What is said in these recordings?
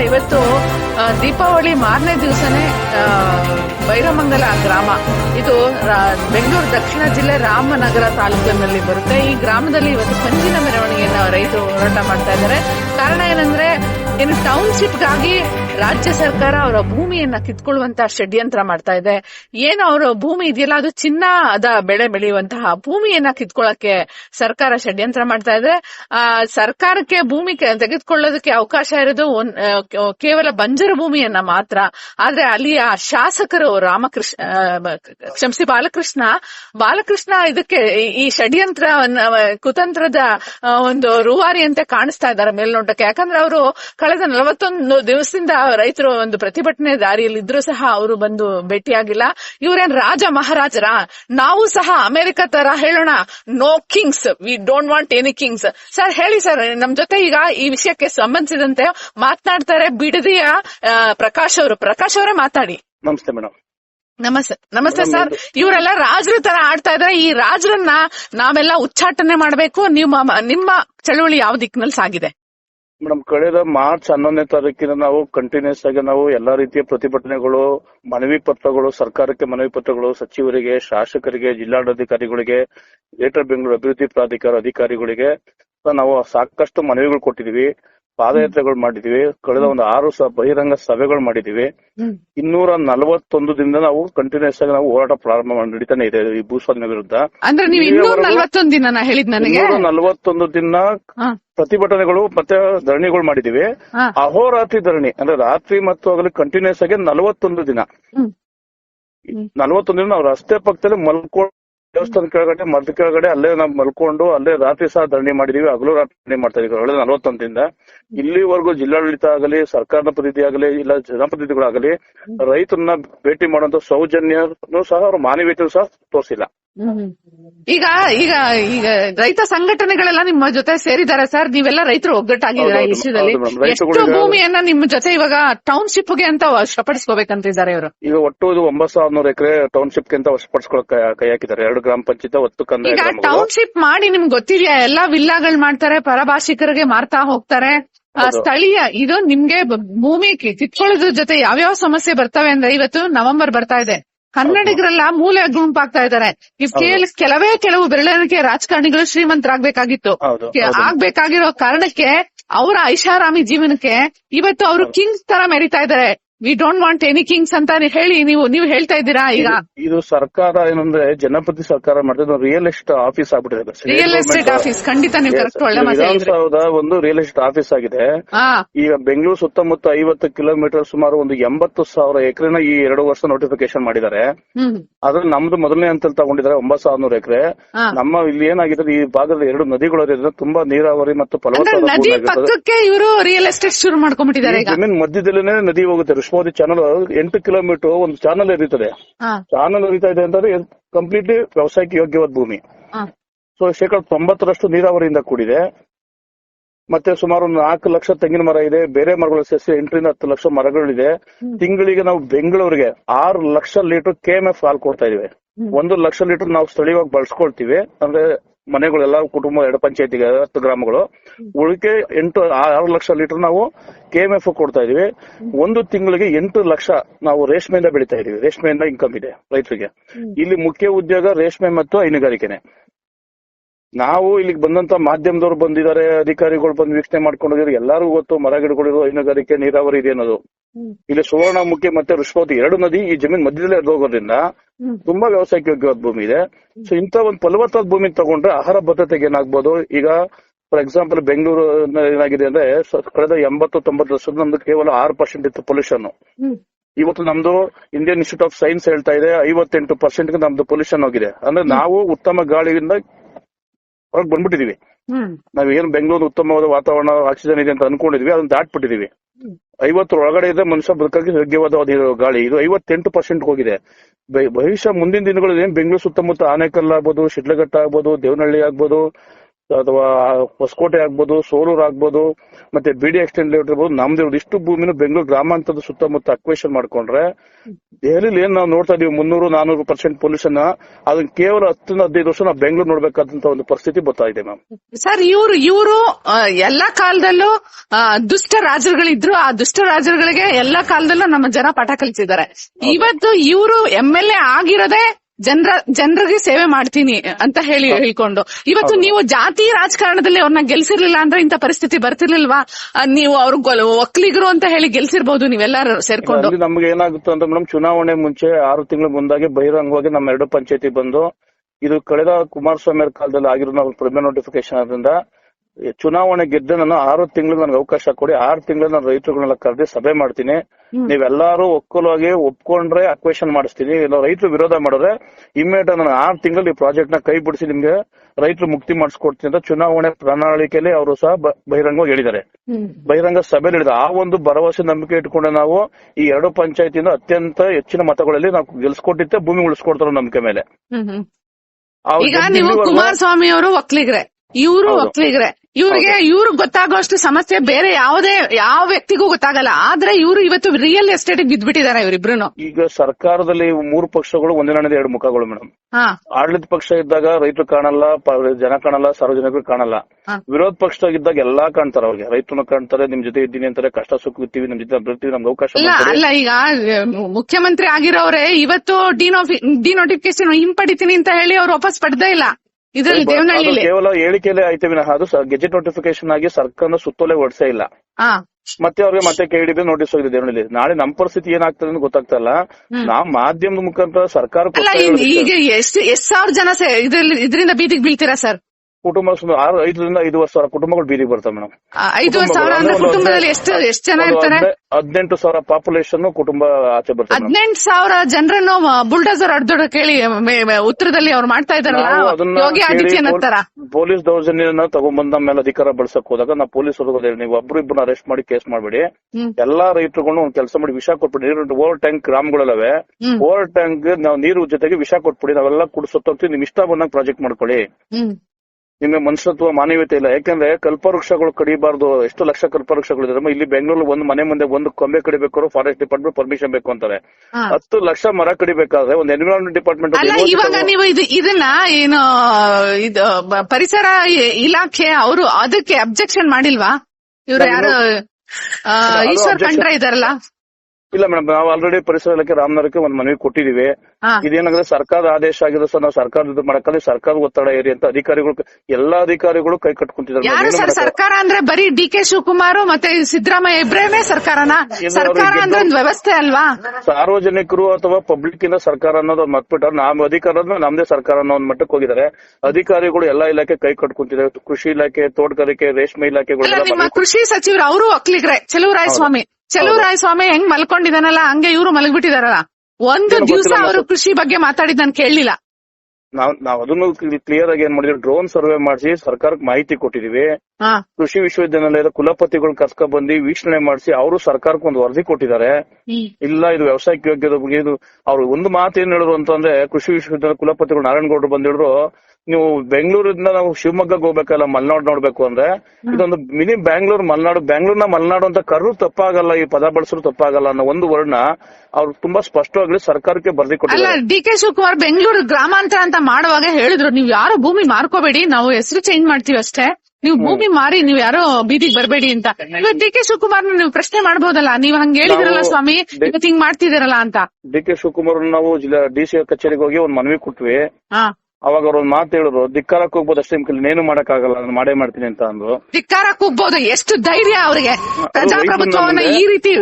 ಇವತ್ತು ದೀಪಾವಳಿ ಮಾರನೇ ದಿವಸನೇ ಬೈರಮಂಗಲ ಗ್ರಾಮ. ಇದು ಬೆಂಗಳೂರು ದಕ್ಷಿಣ ಜಿಲ್ಲೆ ರಾಮನಗರ ತಾಲೂಕಿನಲ್ಲಿ ಬರುತ್ತೆ. ಈ ಗ್ರಾಮದಲ್ಲಿ ಇವತ್ತು ಪಂಜಿನ ಮೆರವಣಿಗೆಯನ್ನು ರೈತರು ಹೋರಾಟ ಮಾಡ್ತಾ ಇದ್ದಾರೆ. ಕಾರಣ ಏನಂದ್ರೆ, ಇನ್ನು ಟೌನ್ಶಿಪ್ಗಾಗಿ ರಾಜ್ಯ ಸರ್ಕಾರ ಅವರ ಭೂಮಿಯನ್ನ ಕಿತ್ಕೊಳ್ಳುವಂತ ಷಡ್ಯಂತ್ರ ಮಾಡ್ತಾ ಇದೆ. ಏನು ಅವರ ಭೂಮಿ ಇದೆಯಲ್ಲ, ಅದು ಚಿನ್ನ ಅದ ಬೆಳೆ ಬೆಳೆಯುವಂತಹ ಭೂಮಿಯನ್ನ ಕಿತ್ಕೊಳ್ಳಕ್ಕೆ ಸರ್ಕಾರ ಷಡ್ಯಂತ್ರ ಮಾಡ್ತಾ ಇದೆ. ಆ, ಸರ್ಕಾರಕ್ಕೆ ಭೂಮಿ ತೆಗೆದುಕೊಳ್ಳೋದಕ್ಕೆ ಅವಕಾಶ ಇರೋದು ಕೇವಲ ಬಂಜರು ಭೂಮಿಯನ್ನ ಮಾತ್ರ. ಆದ್ರೆ ಅಲ್ಲಿಯ ಶಾಸಕರು ರಾಮಕೃಷ್ಣ ಕ್ಷಮಿಸಿ ಬಾಲಕೃಷ್ಣ ಬಾಲಕೃಷ್ಣ ಇದಕ್ಕೆ ಈ- ಷಡ್ಯಂತ್ರ ಷಡ್ಯಂತ್ರವನ್ನ, ಕುತಂತ್ರದ ಒಂದು ಒಂದು ಅಂತ ಕಾಣಿಸ್ತಾ ಇದ್ದಾರೆ ಮೇಲ್ನೋಟಕ್ಕೆ. ಯಾಕಂದ್ರೆ ಅವರು ಕಳೆದ ನಲವತ್ತೊಂದು ದಿವಸದಿಂದ ರೈತರು ಒಂದು ಪ್ರತಿಭಟನೆ ದಾರಿಯಲ್ಲಿ ಇದ್ರು ಸಹ ಅವರು ಬಂದು ಭೇಟಿಯಾಗಿಲ್ಲ. ಇವ್ರೇನ್ ರಾಜ ಮಹಾರಾಜರ? ನಾವು ಸಹ ಅಮೆರಿಕ ತರ ಹೇಳೋಣ. No kings we don't want any kings sir ಹೇಳಿ ಸರ್ ನಮ್ ಜೊತೆ ಈಗ ಈ ವಿಷಯಕ್ಕೆ ಸಂಬಂಧಿಸಿದಂತೆ ಮಾತನಾಡ್ತಾರೆ ಬಿಡದಿಯ ಪ್ರಕಾಶ್ ಅವರು. ಪ್ರಕಾಶ್ ಅವರೇ ಮಾತಾಡಿ. ನಮಸ್ತೆ ಮೇಡಮ್. ನಮಸ್ತೆ. ನಮಸ್ತೆ ಸರ್ ಇವರೆಲ್ಲ ರಾಜರ ತರ ಆಡ್ತಾ ಇದ್ರೆ ಈ ರಾಜರನ್ನ ನಾವೆಲ್ಲ ಉಚ್ಚಾಟನೆ ಮಾಡಬೇಕು. ನಿಮ್ಮ ನಿಮ್ಮ ಚಳುವಳಿ ಯಾವ ದಿಕ್ಕಿನಲ್ಲಿ ಸಾಗಿದೆ? ಮೇಡಮ್, ಕಳೆದ ಮಾರ್ಚ್ ಹನ್ನೊಂದನೇ ತಾರೀಕಿನ ನಾವು ಕಂಟಿನ್ಯೂಸ್ ಆಗಿ ನಾವು ಎಲ್ಲಾ ರೀತಿಯ ಪ್ರತಿಭಟನೆಗಳು, ಮನವಿ ಪತ್ರಗಳು, ಸರ್ಕಾರಕ್ಕೆ ಮನವಿ ಪತ್ರಗಳು, ಸಚಿವರಿಗೆ, ಶಾಸಕರಿಗೆ ಜಿಲ್ಲಾಡಳಿತಾಧಿಕಾರಿಗಳಿಗೆ ಗ್ರೇಟರ್ ಬೆಂಗಳೂರು ಅಭಿವೃದ್ಧಿ ಪ್ರಾಧಿಕಾರ ಅಧಿಕಾರಿಗಳಿಗೆ ನಾವು ಸಾಕಷ್ಟು ಮನವಿಗಳು ಕೊಟ್ಟಿದೀವಿ ಪಾದಯಾತ್ರೆಗಳು ಮಾಡಿದೀವಿ ಕಳೆದ ಒಂದು ಆರು ಬಹಿರಂಗ ಸಭೆಗಳು ಮಾಡಿದೀವಿ ಇನ್ನೂರ ನಲವತ್ತೊಂದು ದಿನದ ನಾವು ಕಂಟಿನ್ಯೂಸ್ ಆಗಿ ನಾವು ಹೋರಾಟ ಪ್ರಾರಂಭ ಮಾಡಿ ನಡೀತಾನೆ ಇದೆ ಈ ಭೂಸ್ವಾಧೀನ ವಿರುದ್ಧ ಅಂದ್ರೆ ನೀವು ನಲ್ವತ್ತೊಂದು ದಿನ ಪ್ರತಿಭಟನೆಗಳು ಮತ್ತೆ ಧರಣಿಗಳು ಮಾಡಿದೀವಿ. ಅಹೋರಾತ್ರಿ ಧರಣಿ ಅಂದ್ರೆ ರಾತ್ರಿ ಮತ್ತು ಹಗಲು ಕಂಟಿನ್ಯೂಸ್ ಆಗಿ ನಲವತ್ತೊಂದು ದಿನ. ನಲವತ್ತೊಂದು ದಿನ ನಾವು ರಸ್ತೆ ಪಕ್ಕದಲ್ಲಿ ಮಲ್ಕೊಂಡು ದೇವಸ್ಥಾನ ಕೆಳಗಡೆ ಮರದ ಕೆಳಗಡೆ ಅಲ್ಲೇ ನಾವು ಮಲ್ಕೊಂಡು ಅಲ್ಲೇ ರಾತ್ರಿ ಸಹ ಧರಣಿ ಮಾಡಿದೀವಿ. ಹಗಲು ರಾತ್ರಿ ಧರಣಿ ಮಾಡ್ತಾ ಇದೀವಿ. ಒಳ್ಳೆ ನಲವತ್ತೊಂದಿಂದ ಇಲ್ಲಿವರೆಗೂ ಜಿಲ್ಲಾಡಳಿತ ಆಗಲಿ ಸರ್ಕಾರದ ಪ್ರತಿನಿಧಿ ಆಗಲಿ ಇಲ್ಲ ಜನಪ್ರತಿನಿಧಿಗಳಾಗಲಿ ರೈತರನ್ನ ಭೇಟಿ ಮಾಡುವಂತ ಸೌಜನ್ಯನು ಸಹ ಅವ್ರ ಮಾನವೀಯತೆ ಸಹ ತೋರಿಸಿಲ್ಲ. ಈಗ ಈಗ ಈಗ ರೈತ ಸಂಘಟನೆಗಳೆಲ್ಲ ನಿಮ್ಮ ಜೊತೆ ಸೇರಿದ್ದಾರೆ ಸರ್. ನೀವೆಲ್ಲ ರೈತರು ಒಗ್ಗಟ್ಟಾಗಿದ್ದೀರಾ ಈ ವಿಷಯದಲ್ಲಿ? ಎಷ್ಟು ಭೂಮಿಯನ್ನ ನಿಮ್ಮ ಜೊತೆ ಇವಾಗ ಟೌನ್ಶಿಪ್ಗೆ ಅಂತ ವಶಪಡಿಸ್ಕೋಬೇಕಂತಿದ್ದಾರೆ ಇವರು? ಈಗ ಒಟ್ಟು ಇದು ಒಂಬತ್ತು ಸಾವಿರ ಎಕರೆ ಟೌನ್ಶಿಪ್ ಅಂತ ವಶಪಡಿಸ್ಕೊಳಕ್ ಕೈ- ಹಾಕಿದ್ದಾರೆ. ಎರಡು ಗ್ರಾಮ ಪಂಚಾಯತ್ ಒತ್ತು ಕಂದಾಯ ಈಗ ಟೌನ್ಶಿಪ್ ಮಾಡಿ ನಿಮ್ಗೆ ಗೊತ್ತಿದ್ಯಾ? ಎಲ್ಲಾ ವಿಲ್ಲಾಗಳು ಮಾಡ್ತಾರೆ ಪರಭಾಷಿಕರಿಗೆ ಮಾರ್ತಾ ಹೋಗ್ತಾರೆ. ಆ, ಸ್ಥಳೀಯ ಇದು ನಿಮ್ಗೆ ಭೂಮಿ ಕಿ- ಕಿತ್ಕೊಳ್ಳೋದ್ರ ಜೊತೆ ಯಾವ್ಯಾವ ಸಮಸ್ಯೆ ಬರ್ತವೆ ಅಂದ್ರೆ ಇವತ್ತು ನವೆಂಬರ್ ಬರ್ತಾ ಇದೆ. ಕನ್ನಡಿಗರೆಲ್ಲ ಮೂಲೆ ಗುಂಪಾಗ್ತಾ ಇದ್ದಾರೆ. ಕೆಲವೇ ಕೆಲವು ಬೆರಳಿಕೆ ರಾಜಕಾರಣಿಗಳು ಶ್ರೀಮಂತರಾಗ್ಬೇಕಾಗಿತ್ತು. ಆಗ್ಬೇಕಾಗಿರೋ ಕಾರಣಕ್ಕೆ ಅವರ ಐಷಾರಾಮಿ ಜೀವನಕ್ಕೆ ಇವತ್ತು ಅವರು ಕಿಂಗ್ಸ್ ತರ ಮೆರಿತಾ ಇದ್ದಾರೆ. We don't want any kings ಅಂತ ಹೇಳಿ ನೀವು ನೀವು ಹೇಳ್ತಾ ಇದ್ದೀರಾ ಈಗ? ಇದು- ಸರ್ಕಾರ ಏನಂದ್ರೆ ಜನಪ್ರತಿ ಸರ್ಕಾರ ಮಾಡಿದ್ರೆ ರಿಯಲ್ ಎಸ್ಟೇಟ್ ಆಫೀಸ್ ಆಗ್ಬಿಟ್ಟಿದೆ. ರಿಯಲ್ ಎಸ್ಟೇಟ್ ಆಫೀಸ್ ಖಂಡಿತ ನೀವು ಕರೆಕ್ಟ್ ಒಳ್ಳೆ ವಿಧಾನಸೌಧ ಒಂದು ರಿಯಲ್ ಎಸ್ಟೇಟ್ ಆಫೀಸ್ ಆಗಿದೆ. ಈಗ ಬೆಂಗಳೂರು ಸುತ್ತಮುತ್ತ ಐವತ್ತು ಕಿಲೋಮೀಟರ್ ಸುಮಾರು ಒಂದು ಎಂಬತ್ತು ಸಾವಿರ ಎಕರೆನ ಈ ಎರಡು ವರ್ಷ ನೋಟಿಫಿಕೇಶನ್ ಮಾಡಿದ್ದಾರೆ. ಆದ್ರೆ ನಮ್ದು ಮೊದಲನೇ ಹಂತದಲ್ಲಿ ತಗೊಂಡಿದ್ದಾರೆ ಒಂಬತ್ತು ಸಾವಿರ ಎಕರೆ. ಹಾ. ನಮ್ಮ ಇಲ್ಲಿ ಏನಾಗಿದೆ ಈ ಭಾಗದಲ್ಲಿ ಎರಡು ನದಿಗಳು ತುಂಬಾ ನೀರಾವರಿ ಮತ್ತು ಫಲವತ್ತಾದ ಇವರು ರಿಯಲ್ ಎಸ್ಟೇಟ್ ಶುರು ಮಾಡ್ಕೊಂಡ್ಬಿಟ್ಟಿದ್ದಾರೆ ಜಮೀನ್ ಮಧ್ಯದಲ್ಲೇ ನದಿ ಹೋಗುತ್ತೆ ಋಷ್ಮೋದಿ ಚಾನಲ್ ಎಂಟು ಕಿಲೋಮೀಟರ್ ಒಂದು ಚಾನಲ್ ಹರಿತದೆ ಚಾನಲ್ ಹರಿತಾ ಇದೆ ಅಂತಂದ್ರೆ ಕಂಪ್ಲೀಟ್ಲಿ ವ್ಯವಸಾಯಕ್ಕೆ ಯೋಗ್ಯವಾದ ಭೂಮಿ. ಸೊ ಶೇಕಡ ತೊಂಬತ್ತರಷ್ಟು ನೀರಾವರಿಯಿಂದ ಕೂಡಿದೆ. ಮತ್ತೆ ಸುಮಾರು ಒಂದು ನಾಲ್ಕು ಲಕ್ಷ ತೆಂಗಿನ ಮರ ಇದೆ. ಬೇರೆ ಮರಗಳ ಸಸ್ಯ ಎಂಟರಿಂದ ಹತ್ತು ಲಕ್ಷ ಮರಗಳಿದೆ. ತಿಂಗಳಿಗೆ ನಾವು ಬೆಂಗಳೂರಿಗೆ ಆರು lakh litre K M F ಹಾಲು ಕೊಡ್ತಾ ಇದೀವಿ ಒಂದು ಲಕ್ಷ ಲೀಟರ್ ನಾವು ಸ್ಥಳೀಯವಾಗಿ ಬಳಸ್ಕೊಳ್ತೀವಿ. ಅಂದ್ರೆ ಮನೆಗಳೆಲ್ಲ ಕುಟುಂಬ ಎರಡು ಪಂಚಾಯತಿಗೆ ಹತ್ತು ಗ್ರಾಮಗಳು. ಉಳಿಕೆ ಎಂಟು ಆರು ಲಕ್ಷ ಲೀಟರ್ ನಾವು ಕೆ ಎಂ ಎಫ್ ಕೊಡ್ತಾ ಇದೀವಿ ಒಂದು ತಿಂಗಳಿಗೆ ಎಂಟು ಲಕ್ಷ ನಾವು ರೇಷ್ಮೆಯಿಂದ ಬೆಳಿತಾ ಇದೀವಿ ರೇಷ್ಮೆಯಿಂದ ಇನ್ಕಮ್ ಇದೆ ರೈತರಿಗೆ. ಇಲ್ಲಿ ಮುಖ್ಯ ಉದ್ಯೋಗ ರೇಷ್ಮೆ ಮತ್ತು ಹೈನುಗಾರಿಕೆನೆ. ನಾವು ಇಲ್ಲಿಗೆ ಬಂದಂತ ಮಾಧ್ಯಮದವ್ರು ಬಂದಿದ್ದಾರೆ ಅಧಿಕಾರಿಗಳು ಬಂದು ವೀಕ್ಷಣೆ ಮಾಡ್ಕೊಂಡಿದ್ದಾರೆ ಎಲ್ಲರಿಗೂ ಗೊತ್ತು ಮರ ಗಿಡಗಳಿರೋ ಹೈನುಗಾರಿಕೆ ನೀರಾವರಿ ಇದೆ ಅನ್ನೋದು. ಇಲ್ಲಿ ಸುವರ್ಣಮುಖಿ ಮತ್ತೆ ಋಷಪತಿ ಎರಡು ನದಿ ಈ ಜಮೀನ್ ಮಧ್ಯದಲ್ಲೇ ಹೋಗೋದ್ರಿಂದ ತುಂಬಾ ವ್ಯವಸಾಯಕ್ಕೆ ಯೋಗ್ಯವಾದ ಭೂಮಿ ಇದೆ. ಸೊ ಇಂತ ಒಂದು ಫಲವತ್ತಾದ ಭೂಮಿ ತಗೊಂಡ್ರೆ ಆಹಾರ ಭದ್ರತೆಗೆ ಏನಾಗ್ಬೋದು? ಈಗ ಫಾರ್ ಎಕ್ಸಾಂಪಲ್ ಬೆಂಗಳೂರು ಏನಾಗಿದೆ ಅಂದ್ರೆ ಕಳೆದ ಎಂಬತ್ತು ತೊಂಬತ್ತು ವರ್ಷದ ನಮ್ದು ಕೇವಲ ಆರು ಪರ್ಸೆಂಟ್ ಇತ್ತು ಪೊಲ್ಯೂಷನ್ ಇವತ್ತು ನಮ್ದು ಇಂಡಿಯನ್ ಇನ್ಸ್ಟಿಟ್ಯೂಟ್ ಆಫ್ ಸೈನ್ಸ್ ಹೇಳ್ತಾ ಇದೆ ಐವತ್ತೆಂಟು ಪರ್ಸೆಂಟ್ ನಮ್ದು ಪೊಲ್ಯೂಷನ್ ಹೋಗಿದೆ. ಅಂದ್ರೆ ನಾವು ಉತ್ತಮ ಗಾಳಿಯಿಂದ ಹೊರಗೆ ಬಂದ್ಬಿಟ್ಟಿದೀವಿ. ನಾವ್ ಏನ್ ಬೆಂಗಳೂರು ಉತ್ತಮವಾದ ವಾತಾವರಣ ಆಕ್ಸಿಜನ್ ಇದೆ ಅಂತ ಅನ್ಕೊಂಡಿದ್ವಿ ಅದನ್ನ ದಾಟ್ಬಿಟ್ಟಿದೀವಿ. ಐವತ್ತರ ಒಳಗಡೆ ಇದೆ ಮನುಷ್ಯ ಬದುಕಕ್ಕೆ ಯೋಗ್ಯವಾದ ಗಾಳಿ. ಇದು ಐವತ್ತೆಂಟು ಪರ್ಸೆಂಟ್ ಹೋಗಿದೆ. ಬಹುಶಃ ಭವಿಷ್ಯ ಮುಂದಿನ ದಿನಗಳಲ್ಲಿ ಏನ್ ಬೆಂಗಳೂರು ಸುತ್ತಮುತ್ತ ಆನೇಕಲ್ ಆಗ್ಬೋದು ಶಿಡ್ಲಘಟ್ಟ ಆಗ್ಬೋದು ದೇವನಹಳ್ಳಿ ಆಗ್ಬೋದು ಅಥವಾ ಹೊಸಕೋಟೆ ಆಗ್ಬೋದು ಸೋಲೂರ್ ಆಗ್ಬೋದು ಮತ್ತೆ ಬಿಡಿ ಎಕ್ಸ್ಟೆಂಡ್ ಇರ್ಬೋದು ನಮ್ದು ಇಷ್ಟು ಭೂಮಿನ ಬೆಂಗಳೂರು ಗ್ರಾಮಾಂತರದ ಸುತ್ತಮುತ್ತ ಅಕ್ವೇಷನ್ ಮಾಡ್ಕೊಂಡ್ರೆ ದೆಹಲಿಲಿ ಏನ್ ನಾವು ನೋಡ್ತಾ ಇದೀವಿ ಮುನ್ನೂರು ನಾನೂರು ಪರ್ಸೆಂಟ್ ಪೊಲ್ಯೂಷನ್ ಅದನ್ನ ಕೇವಲ ಹತ್ತರಿಂದ ಹದಿನೈದು ವರ್ಷ ನಾವು ಬೆಂಗಳೂರು ನೋಡ್ಬೇಕಾದಂತ ಒಂದು ಪರಿಸ್ಥಿತಿ ಬರ್ತಾ ಇದೆ ಮ್ಯಾಮ್. ಸರ್ ಇವರು ಇವರು ಎಲ್ಲಾ ಕಾಲದಲ್ಲೂ ದುಷ್ಟ ರಾಜರುಗಳಿದ್ರು ಆ ದುಷ್ಟ ರಾಜರುಗಳಿಗೆ ಎಲ್ಲಾ ಕಾಲದಲ್ಲೂ ನಮ್ಮ ಜನ ಪಾಠ ಕಲಿಸಿದ್ದಾರೆ. ಇವತ್ತು ಇವರು ಎಂ ಎಲ್ ಎ ಆಗಿರೋದೇ ಜನರ ಜನರಿಗೆ ಸೇವೆ ಮಾಡ್ತೀನಿ ಅಂತ ಹೇಳಿ ಹೇಳ್ಕೊಂಡು. ಇವತ್ತು ನೀವು ಜಾತಿ ರಾಜಕಾರಣದಲ್ಲಿ ಅವ್ರನ್ನ ಗೆಲ್ಸಿರ್ಲಿಲ್ಲ ಅಂದ್ರೆ ಇಂತ ಪರಿಸ್ಥಿತಿ ಬರ್ತಿರ್ಲಿಲ್ವಾ? ನೀವು ಅವ್ರ ಒಕ್ಕಲಿಗರು ಅಂತ ಹೇಳಿ ಗೆಲ್ಸಿರ್ಬಹುದು ನೀವೆಲ್ಲರೂ ಸೇರ್ಕೊಂಡು. ನಮ್ಗೆ ಏನಾಗುತ್ತೆ ಅಂತ ಮೇಡಮ್ ಚುನಾವಣೆ ಮುಂಚೆ ಆರು ತಿಂಗಳ ಮುಂದಾಗಿ ಬಹಿರಂಗವಾಗಿ ನಮ್ಮ ಎರಡು ಪಂಚಾಯತಿ ಬಂದು ಇದು ಕಳೆದ ಕುಮಾರಸ್ವಾಮಿ ಅವ್ರ ಕಾಲದಲ್ಲಿ ಆಗಿರೋ ಪ್ರಿಮಿಯರ್ ನೋಟಿಫಿಕೇಶನ್ ಆದ್ರಿಂದ ಚುನಾವಣೆ ಗೆದ್ದ ನಾನು ಆರು ತಿಂಗಳು ನನಗೆ ಅವಕಾಶ ಕೊಡಿ ಆರು ತಿಂಗಳು ನಾನು ರೈತರುಗಳನ್ನೆಲ್ಲ ಕರೆದಿ ಸಭೆ ಮಾಡ್ತೀನಿ. ನೀವೆಲ್ಲಾರು ಒಕ್ಕಲಾಗಿ ಒಪ್ಕೊಂಡ್ರೆ ಅಕ್ವೇಶನ್ ಮಾಡಿಸ್ತೀನಿ. ಇಲ್ಲ ರೈತರು ವಿರೋಧ ಮಾಡಿದ್ರೆ ಇಮ್ಮಿಡಿಯೇಟ್ ನಾನು ಆರು ತಿಂಗಳಲ್ಲಿ ಈ ಪ್ರಾಜೆಕ್ಟ್ನ ಕೈ ಬಿಡಿಸಿ ನಿಮ್ಗೆ ರೈತರು ಮುಕ್ತಿ ಮಾಡಿಸ್ಕೊಡ್ತೀನಿ ಅಂತ ಚುನಾವಣೆ ಪ್ರಣಾಳಿಕೆಯಲ್ಲಿ ಅವರು ಸಹ ಬಹಿರಂಗವಾಗಿ ಹೇಳಿದ್ದಾರೆ. ಬಹಿರಂಗ ಸಭೆಯಲ್ಲಿ ಹೇಳಿದ ಆ ಒಂದು ಭರವಸೆ ನಂಬಿಕೆ ಇಟ್ಕೊಂಡು ನಾವು ಈ ಎರಡು ಪಂಚಾಯತಿಯಿಂದ ಅತ್ಯಂತ ಹೆಚ್ಚಿನ ಮತಗಳಲ್ಲಿ ನಾವು ಗೆಲ್ಸ್ಕೊಟ್ಟಿದ್ದೆ ಭೂಮಿ ಉಳಿಸ್ಕೊಡ್ತಾರೋ ನಂಬಿಕೆ ಮೇಲೆ. ಈಗ ನೀವು ಕುಮಾರಸ್ವಾಮಿ ಅವರು ಒಕ್ಲಿಗ್ರೆ. ಇವರು ಹೌದು. ಇವ್ರಿಗೆ ಇವ್ರು ಗೊತ್ತಾಗೋಷ್ಟು ಸಮಸ್ಯೆ ಬೇರೆ ಯಾವುದೇ ಯಾವ ವ್ಯಕ್ತಿಗೂ ಗೊತ್ತಾಗಲ್ಲ. ಆದ್ರೆ ಇವರು ಇವತ್ತು ರಿಯಲ್ ಎಸ್ಟೇಟ್ ಬಿದ್ದ್ಬಿಟ್ಟಿದ್ದಾರೆ ಇವರಿಬ್ರು ಈಗ ಸರ್ಕಾರದಲ್ಲಿ ಮೂರು ಪಕ್ಷಗಳು ಒಂದೇ ನಾಣ್ಯದ ಎರಡು ಮುಖಗಳು ಮೇಡಮ್. ಆಡಳಿತ ಪಕ್ಷ ಇದ್ದಾಗ ರೈತರು ಕಾಣಲ್ಲ ಜನ ಕಾಣಲ್ಲ ಸಾರ್ವಜನಿಕರು ಕಾಣಲ್ಲ. ವಿರೋಧ ಪಕ್ಷ ಪಕ್ಷದಾಗಿದ್ದಾಗ ಎಲ್ಲಾ ಕಾಣ್ತಾರೆ ಅವ್ರಿಗೆ. ರೈತನು ಕಾಣ್ತಾರೆ ನಿಮ್ ಜೊತೆ ಇದ್ದೀನಿ ಅಂತಾರೆ ಕಷ್ಟ ಸುಖ ಇರ್ತೀವಿ ನಿಮ್ ಜೊತೆ ಬರ್ತೀವಿ ನಮ್ಗೆ ಅವಕಾಶ. ಅಲ್ಲ ಈಗ ಮುಖ್ಯಮಂತ್ರಿ ಆಗಿರೋರೆ ಇವತ್ತು ಡಿನೋಟಿಫಿಕೇಶನ್ ಹಿಂಪಡಿತೀನಿ ಅಂತ ಹೇಳಿ ಅವ್ರು ವಾಪಸ್ ಪಡ್ದೇ ಇಲ್ಲ. ಇದ್ರಲ್ಲಿ ಕೇವಲ ಹೇಳಿಕೆಲೆ ಆಯ್ತು ವಿನಃ. ಅದು ಗೆಜೆಟ್ ನೋಟಿಫಿಕೇಶನ್ ಆಗಿ ಸರ್ಕಾರ ಸುತ್ತೋಲೆ ಹೊಡ್ಸೇ ಇಲ್ಲ. ಮತ್ತೆ ಅವ್ರಿಗೆ ಮತ್ತೆ ಕೇಳಿದ್ರೆ ನೋಟಿಸ್ ಹೋಗಿದೆ ದೇವನಹಳ್ಳಿ ನಾಳೆ ನಮ್ಮ ಪರಿಸ್ಥಿತಿ ಏನಾಗ್ತದೆ ಅಂತ ಗೊತ್ತಾಗ್ತಾ ಇಲ್ಲ. ನಾವು ಮಾಧ್ಯಮದ ಮುಖಾಂತರ ಸರ್ಕಾರ. ಈಗ ಎಷ್ಟು ಎಷ್ಟ್ ಸಾವಿರ ಜನ ಇದರಿಂದ ಬೀದಿಗೆ ಬೀಳ್ತೀರಾ ಸರ್? ಕುಟುಂಬ ಸುಮಾರು ಆರು ಐದರಿಂದ ಐದು ವರ್ಷ ಸಾವಿರ ಕುಟುಂಬಗಳು ಬೀದಿಗೆ ಬರ್ತವೆ ಮೇಡಮ್. ಐದು ಸಾವಿರ ಅಂದ್ರೆ ಕುಟುಂಬದಲ್ಲಿ ಎಷ್ಟು ಎಷ್ಟು ಜನ ಇರ್ತಾರೆ? ಹದಿನೆಂಟು ಸಾವಿರ ಪಾಪ್ಯುಲೇಷನ್ ಕುಟುಂಬ ಆಚೆ ಬರ್ತದೆ ಹದಿನೆಂಟು ಸಾವಿರ ಜನರನ್ನು ಬುಲ್ಡೋಸರ್ ಹೊಡೆದ ಕೇಳಿ ಉತ್ತರದಲ್ಲಿ ಅವ್ರು ಮಾಡ್ತಾ ಇದಾರಲ್ಲ ಯೋಗಿ ಆದಿತ್ಯನಾಥ್ ತರ ಪೊಲೀಸ್ ದೌರ್ಜನ್ಯನ ತಗೊಂಡ್ಬಂದ ನಮ್ಮ ಮೇಲೆ ಅಧಿಕಾರ ಬಳಸಕ್ ಹೋದಾಗ ನಾವು ಪೊಲೀಸ್ ಹೇಳಿ ನೀವು ಒಬ್ರು ಇಬ್ಬರನ್ನ ಅರೆಸ್ಟ್ ಮಾಡಿ ಕೇಸ್ ಮಾಡ್ಬೇಡಿ. ಎಲ್ಲಾ ರೈತರುಗಳು ಒಂದ್ ಕೆಲಸ ಮಾಡಿ ವಿಷ ಕೊಟ್ಬಿಡಿ. ನೀರು ಓವರ್ ಟ್ಯಾಂಕ್ ಗ್ರಾಮಗಳಲ್ಲವೆ. ಓವರ್ ಟ್ಯಾಂಕ್ ನಾವು ನೀರು ಜೊತೆಗೆ ವಿಷ ಕೊಟ್ಬಿಡಿ. ನಾವೆಲ್ಲ ಕುಡಿಸ್ತೀವಿ ನಿಮ್ ಇಷ್ಟ ಬಂದಾಗ ಪ್ರಾಜೆಕ್ಟ್ ಮಾಡ್ಕೊಳ್ಳಿ. ನಿಮ್ಗೆ ಮನುಷ್ಯತ್ವ ಮಾನವೀಯತೆ ಇಲ್ಲ. ಯಾಕಂದ್ರೆ ಕಲ್ಪವೃಕ್ಷಗಳು ಕಡಿಬಾರ್ದು. ಎಷ್ಟು ಲಕ್ಷ ಕಲ್ಪವೃಕ್ಷಗಳು ಇದ್ರೆ ಇಲ್ಲಿ ಬೆಂಗಳೂರು ಒಂದು ಮನೆ ಮುಂದೆ ಒಂದು ಕೊಂಬೆ ಕಡಿಬೇಕು ಫಾರೆಸ್ಟ್ ಡಿಪಾರ್ಟ್ಮೆಂಟ್ ಪರ್ಮಿಷನ್ ಬೇಕು ಅಂತಾರೆ. ಹತ್ತು ಲಕ್ಷ ಮರ ಕಡಿಬೇಕಾದ್ರೆ ಒಂದು ಎನ್ವಿರಾನ್ಮೆಂಟ್ ಡಿಪಾರ್ಟ್ಮೆಂಟ್ ಇವಾಗ ನೀವು ಇದು ಇದನ್ನ ಏನು ಇದು ಪರಿಸರ ಇಲಾಖೆ ಅವರು ಅದಕ್ಕೆ ಅಬ್ಜೆಕ್ಷನ್ ಮಾಡಿಲ್ವಾ? ಇವ್ರು ಯಾರು ಈಶ್ವರ್ ಖಂಡ್ರೆ ಇದಾರಲ್ಲ? ಇಲ್ಲ ಮೇಡಮ್ ನಾವು ಆಲ್ರೆಡಿ ಪರಿಸರ ಇಲಾಖೆ ರಾಮನಗರಕ್ಕೆ ಒಂದು ಮನವಿ ಕೊಟ್ಟಿದೀವಿ. ಹಾ. ಇದೇನಾದ್ರೆ ಸರ್ಕಾರದ ಆದೇಶ ಆಗಿದೆ ಸರ್ ನಾವು ಸರ್ಕಾರದ ಇದು ಮಾಡಕ್ಕಲ್ಲಿ ಸರ್ಕಾರ ಒತ್ತಡ ಏರಿ ಅಂತ ಅಧಿಕಾರಿಗಳು ಎಲ್ಲಾ ಅಧಿಕಾರಿಗಳು ಕೈ ಕಟ್ಕೊಂತಿದ್ದಾರೆ ಯಾರು ಸರ್ ಸರ್ಕಾರ ಅಂದ್ರೆ ಬರೀ ಡಿ ಕೆ ಶಿವಕುಮಾರ್ ಮತ್ತೆ ಸಿದ್ದರಾಮಯ್ಯ ಇಬ್ರೇನೆ ಸರ್ಕಾರನ? ಸರ್ಕಾರ ಅಂದ್ರೆ ಒಂದು ವ್ಯವಸ್ಥೆ ಅಲ್ವಾ? ಸಾರ್ವಜನಿಕರು ಅಥವಾ ಪಬ್ಲಿಕ್ ಇಂದ ಸರ್ಕಾರ ಅನ್ನೋದು ಮತ್ಬಿಟ್ಟಾರೆ ನಾವು ಅಧಿಕಾರ ನಮ್ದೇ ಸರ್ಕಾರ ಅನ್ನೋ ಒಂದ್ ಮಟ್ಟಕ್ಕೆ ಹೋಗಿದ್ದಾರೆ. ಅಧಿಕಾರಿಗಳು ಎಲ್ಲಾ ಇಲಾಖೆ ಕೈ ಕಟ್ಕೊಂತಿದ್ದಾರೆ. ಕೃಷಿ ಇಲಾಖೆ ತೋಟಗಾರಿಕೆ ರೇಷ್ಮೆ ಇಲಾಖೆಗಳು ನಿಮ್ಮ ಕೃಷಿ ಸಚಿವರು ಅವರು ಒಕ್ಲಿಗ್ರೆ ಚೆಲುವರಾಯ ಸ್ವಾಮಿ ಚೆಲುವರಾಯ ಸ್ವಾಮಿ ಹೆಂಗ್ ಮಲ್ಕೊಂಡಿದಾನಲ್ಲ ಹಂಗೆ ಇವರು ಮಲಗ್ಬಿಟ್ಟಿದಾರಲ್ಲ. ಒಂದು ದಿವಸ ಅವರು ಕೃಷಿ ಬಗ್ಗೆ ಮಾತಾಡಿದ್ ನಾನು ಕೇಳಲಿಲ್ಲ. ನಾವ್ ನಾವ್ ಅದನ್ನು ಕ್ಲಿಯರ್ ಆಗಿ ಏನ್ ಮಾಡಿದ್ವಿ ಡ್ರೋನ್ ಸರ್ವೆ ಮಾಡಿಸಿ ಸರ್ಕಾರಕ್ಕೆ ಮಾಹಿತಿ ಕೊಟ್ಟಿದೀವಿ. ಕೃಷಿ ವಿಶ್ವವಿದ್ಯಾನಿಲಯದ ಕುಲಪತಿಗಳು ಕಸ್ಕ ಬಂದು ವೀಕ್ಷಣೆ ಮಾಡಿಸಿ ಅವರು ಸರ್ಕಾರಕ್ಕೆ ಒಂದು ವರದಿ ಕೊಟ್ಟಿದ್ದಾರೆ. ಇಲ್ಲ ಇದು ವ್ಯವಸಾಯಕ್ಕೆ ಯೋಗ್ಯದ ಬಗ್ಗೆ ಇದು ಅವ್ರು ಒಂದು ಮಾತು ಏನ್ ಹೇಳಿದ್ರು ಅಂತಂದ್ರೆ ಕೃಷಿ ವಿಶ್ವವಿದ್ಯಾಲಯ ಕುಲಪತಿಗಳು ನಾರಾಯಣಗೌಡರು ಬಂದಿದ್ರು ನೀವು ಬೆಂಗಳೂರಿಂದ ನಾವು ಶಿವಮೊಗ್ಗಕ್ಕೆ ಹೋಗ್ಬೇಕಲ್ಲ ಮಲ್ನಾಡ್ ನೋಡ್ಬೇಕು ಅಂದ್ರೆ ಇದೊಂದು ಮಿನಿ ಬ್ಯಾಂಗ್ಳೂರ್ ಮಲ್ನಾಡು ಬ್ಯಾಂಗ್ಳೂರ್ನ ಮಲ್ನಾಡು ಅಂತ ಕರು ತಪ್ಪಾಗಲ್ಲ ಈ ಪದ ಬಳಸಲು ತಪ್ಪಾಗಲ್ಲ ಅನ್ನೋ ಒಂದು ವರ್ಣ ಅವ್ರು ತುಂಬಾ ಸ್ಪಷ್ಟವಾಗಿ ಸರ್ಕಾರಕ್ಕೆ ಬರ್ದಿ ಅಲ್ಲ ಡಿ ಕೆ ಶಿವಕುಮಾರ್ ಬೆಂಗಳೂರು ಗ್ರಾಮಾಂತರ ಅಂತ ಮಾಡುವಾಗ ಹೇಳಿದ್ರು ನೀವ್ ಯಾರು ಭೂಮಿ ಮಾರ್ಕೋಬೇಡಿ ನಾವು ಹೆಸರು ಚೇಂಜ್ ಮಾಡ್ತೀವಿ ಅಷ್ಟೇ. ನೀವು ಭೂಮಿ ಮಾರಿ ನೀವು ಯಾರು ಬೀದಿಗೆ ಬರಬೇಡಿ ಅಂತ. ಇವತ್ತು ಡಿ ಕೆ ಶಿವಕುಮಾರ್ ನೀವು ಪ್ರಶ್ನೆ ಮಾಡಬಹುದಲ್ಲ ನೀವ್ ಹಂಗ ಹೇಳಿದ್ರಲ್ಲ ಸ್ವಾಮಿ ಇವತ್ತು ಹಿಂಗ್ ಮಾಡ್ತಿದಿರಲ್ಲ ಅಂತ. ಡಿ ಕೆ ಶಿವಕುಮಾರ್ ನಾವು ಜಿಲ್ಲಾ ಡಿ ಸಿ ಕಚೇರಿಗೆ ಹೋಗಿ ಒಂದ್ ಮನವಿ ಕೊಟ್ವಿ. ಅವಾಗ ಅವ್ರ ಒಂದ್ ಮಾತು ಹೇಳಿದ್ರು ಧಿಕ್ಕಾರಕ್ಕೆ ಹೋಗ್ಬೋದು ಅಷ್ಟೇ ನಿಮ್ ಏನು ಮಾಡಕ್ ಆಗಲ್ಲ ನಾನು ಮಾಡೇ ಮಾಡ್ತೀನಿ ಅಂತ ಅಂದ್ರು. ಧಿಕ್ಕಾರಕ್ ಹೋಗ್ಬೋದು ಎಷ್ಟು ಧೈರ್ಯ ಅವ್ರಿಗೆ. ಪ್ರಜಾಪ್ರಭುತ್ವವನ್ನ ಈ ರೀತಿ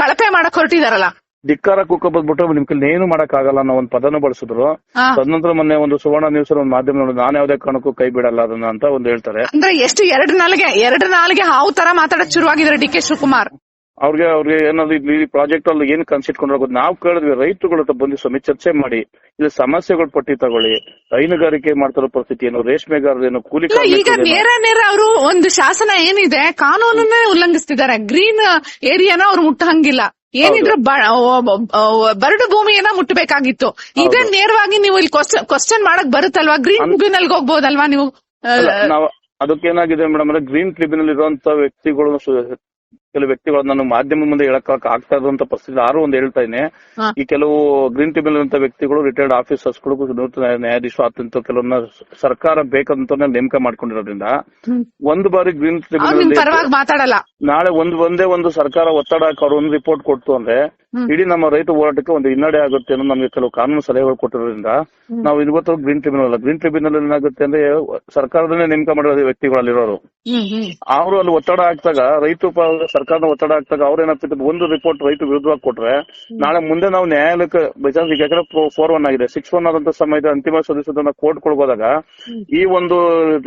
ಕಳಪೆ ಮಾಡಕ್ ಹೊರಟಿದಾರಲ್ಲ. ಧಿಕ್ಕಾರ ಕುಕ್ಕೊಬಿಟ್ಟು ನಿಮ್ ಕೈಲಿ ಏನು ಮಾಡಕ್ ಆಗಲ್ಲ ಅನ್ನೋ ಒಂದ್ ಪದನ ಬಳಸಿದ್ರು. ತದನಂತರ ಮೊನ್ನೆ ಒಂದು ಸುವರ್ಣ ನ್ಯೂಸ್ ಒಂದು ಮಾಧ್ಯಮ ನೋಡಿ ನಾನು ಯಾವ್ದೇ ಕಾರಣಕ್ಕೂ ಕೈ ಬಿಡಲ್ಲ ಅದನ್ನ ಅಂತ ಒಂದು ಹೇಳ್ತಾರೆ. ಅಂದ್ರೆ ಎಷ್ಟು ಎರಡು ನಾಲ್ಗೆ ಎರಡು ನಾಲ್ಗೆ ಹಾವು ತರ ಮಾತಾಡಕ್ ಶುರುವಾಗಿದ್ದಾರೆ ಡಿ ಕೆ ಶಿವಕುಮಾರ್. ಅವ್ರಿಗೆ ಅವ್ರಿಗೆ ಏನಾದ್ರು ಈ ಪ್ರಾಜೆಕ್ಟ್ ಅಲ್ಲಿ ಏನ್ ಕನ್ಸಿಟ್ಕೊಂಡು ಹೋಗೋದು ನಾವು ಕೇಳಿದ್ವಿ ರೈತರುಗಳ ಹತ್ರ ಬಂದು ಸ್ವಾಮಿ ಚರ್ಚೆ ಮಾಡಿ ಇಲ್ಲಿ ಸಮಸ್ಯೆಗಳ ಪಟ್ಟಿ ತಗೊಳ್ಳಿ ಹೈನುಗಾರಿಕೆ ಮಾಡ್ತಿರೋ ಪರಿಸ್ಥಿತಿ ಏನು ರೇಷ್ಮೆಗಾರರೇನು ಏನು ಕೂಲಿ ಈಗ? ನೇರ ನೇರ ಅವರು ಒಂದು ಶಾಸನ ಏನಿದೆ ಕಾನೂನನ್ನೇ ಉಲ್ಲಂಘಿಸ್ತಿದ್ದಾರೆ ಗ್ರೀನ್ ಏರಿಯಾನ ಅವ್ರು ಮುಟ್ಟಂಗಿಲ್ಲ. ಏನಿದ್ರು ಬರಡು ಭೂಮಿಯನ್ನ ಮುಟ್ಟಬೇಕಾಗಿತ್ತು. ಇದನ್ನ ನೇರವಾಗಿ ನೀವು ಇಲ್ಲಿ ಕ್ವಶನ್ ಮಾಡಕ್ ಬರುತ್ತಲ್ವಾ? ಗ್ರೀನ್ ಟ್ರಿಬ್ಯುನಲ್ ಹೋಗ್ಬೋದಲ್ವಾ ನೀವು? ಅದಕ್ಕೇನಾಗಿದೆ ಮೇಡಮ್ ಅಂದ್ರೆ ಗ್ರೀನ್ ಟ್ರಿಬ್ಯುನಲ್ ಇರುವಂತ ವ್ಯಕ್ತಿಗಳು ಕೆಲವು ವ್ಯಕ್ತಿಗಳು ನಾನು ಮಾಧ್ಯಮ ಮುಂದೆ ಹೇಳಕ್ ಆಗ್ತಾ ಇರುವಂತ ಪರಿಸ್ಥಿತಿ ಯಾರು ಒಂದು ಹೇಳ್ತಾ ಇದ್ದೀನಿ. ಈ ಕೆಲವು ಗ್ರೀನ್ ಟ್ರಿಬ್ಯುನಲ್ ಅಂತ ವ್ಯಕ್ತಿಗಳು ರಿಟೈರ್ಡ್ ಆಫೀಸರ್ಸ್ಗಳು ನೂತನ ನ್ಯಾಯಾಧೀಶರು ಆತಂತ ಕೆಲವನ್ನ ಸರ್ಕಾರ ಬೇಕಂತ ನೇಮಕ ಮಾಡ್ಕೊಂಡಿರೋದ್ರಿಂದ. ಒಂದು ಬಾರಿ ಗ್ರೀನ್ ಟ್ರಿಬ್ಯುನಲ್ ಮಾತಾಡಲ್ಲ. ನಾಳೆ ಒಂದು ಒಂದೇ ಒಂದು ಸರ್ಕಾರ ಒತ್ತಡ ಅವ್ರು ಒಂದು ರಿಪೋರ್ಟ್ ಕೊಡ್ತು ಅಂದ್ರೆ. ಇಡೀ ನಮ್ಮ ರೈತ ಹೋರಾಟಕ್ಕೆ ಒಂದು ಹಿನ್ನಡೆ ಆಗುತ್ತೆ ಅನ್ನೋ ನಮಗೆ ಕೆಲವು ಕಾನೂನು ಸಲಹೆಗಳು ಕೊಟ್ಟಿರೋದ್ರಿಂದ ನಾವು ಇವತ್ತು ಗ್ರೀನ್ ಟ್ರಿಬ್ಯುನಲ್ ಅಲ್ಲ. ಗ್ರೀನ್ ಟ್ರಿಬ್ಯುನಲ್ ಏನಾಗುತ್ತೆ ಅಂದ್ರೆ ಸರ್ಕಾರದನ್ನೇ ನೇಮಕ ಮಾಡಿರೋ ವ್ಯಕ್ತಿಗಳಲ್ಲಿರೋರು. ಹ್ಮ್ ಹ್ಮ್. ಅವರು ಅಲ್ಲಿ ಒತ್ತಡ ಹಾಕಿದಾಗ ರೈತ ಸರ್ಕಾರದ ಒತ್ತಡ ಹಾಕ್ದಾಗ ಅವ್ರ ಏನಾಗ್ತದೆ ಒಂದು ರಿಪೋರ್ಟ್ ರೈತ ವಿರುದ್ಧವಾಗಿ ಕೊಟ್ರೆ ನಾಳೆ ಮುಂದೆ ನಾವು ನ್ಯಾಯಾಲಯಕ್ಕೆ ಈಗ ಯಾಕಂದ್ರೆ ಫೋರ್ ಒನ್ ಆಗಿದೆ. ಸಿಕ್ಸ್ ಒನ್ ಆದಂತ ಸಮಯದ ಅಂತಿಮ ಸದಸ್ಯದನ್ನ ಕೋರ್ಟ್ ಕೊಡ್ಬೋದಾಗ ಈ ಒಂದು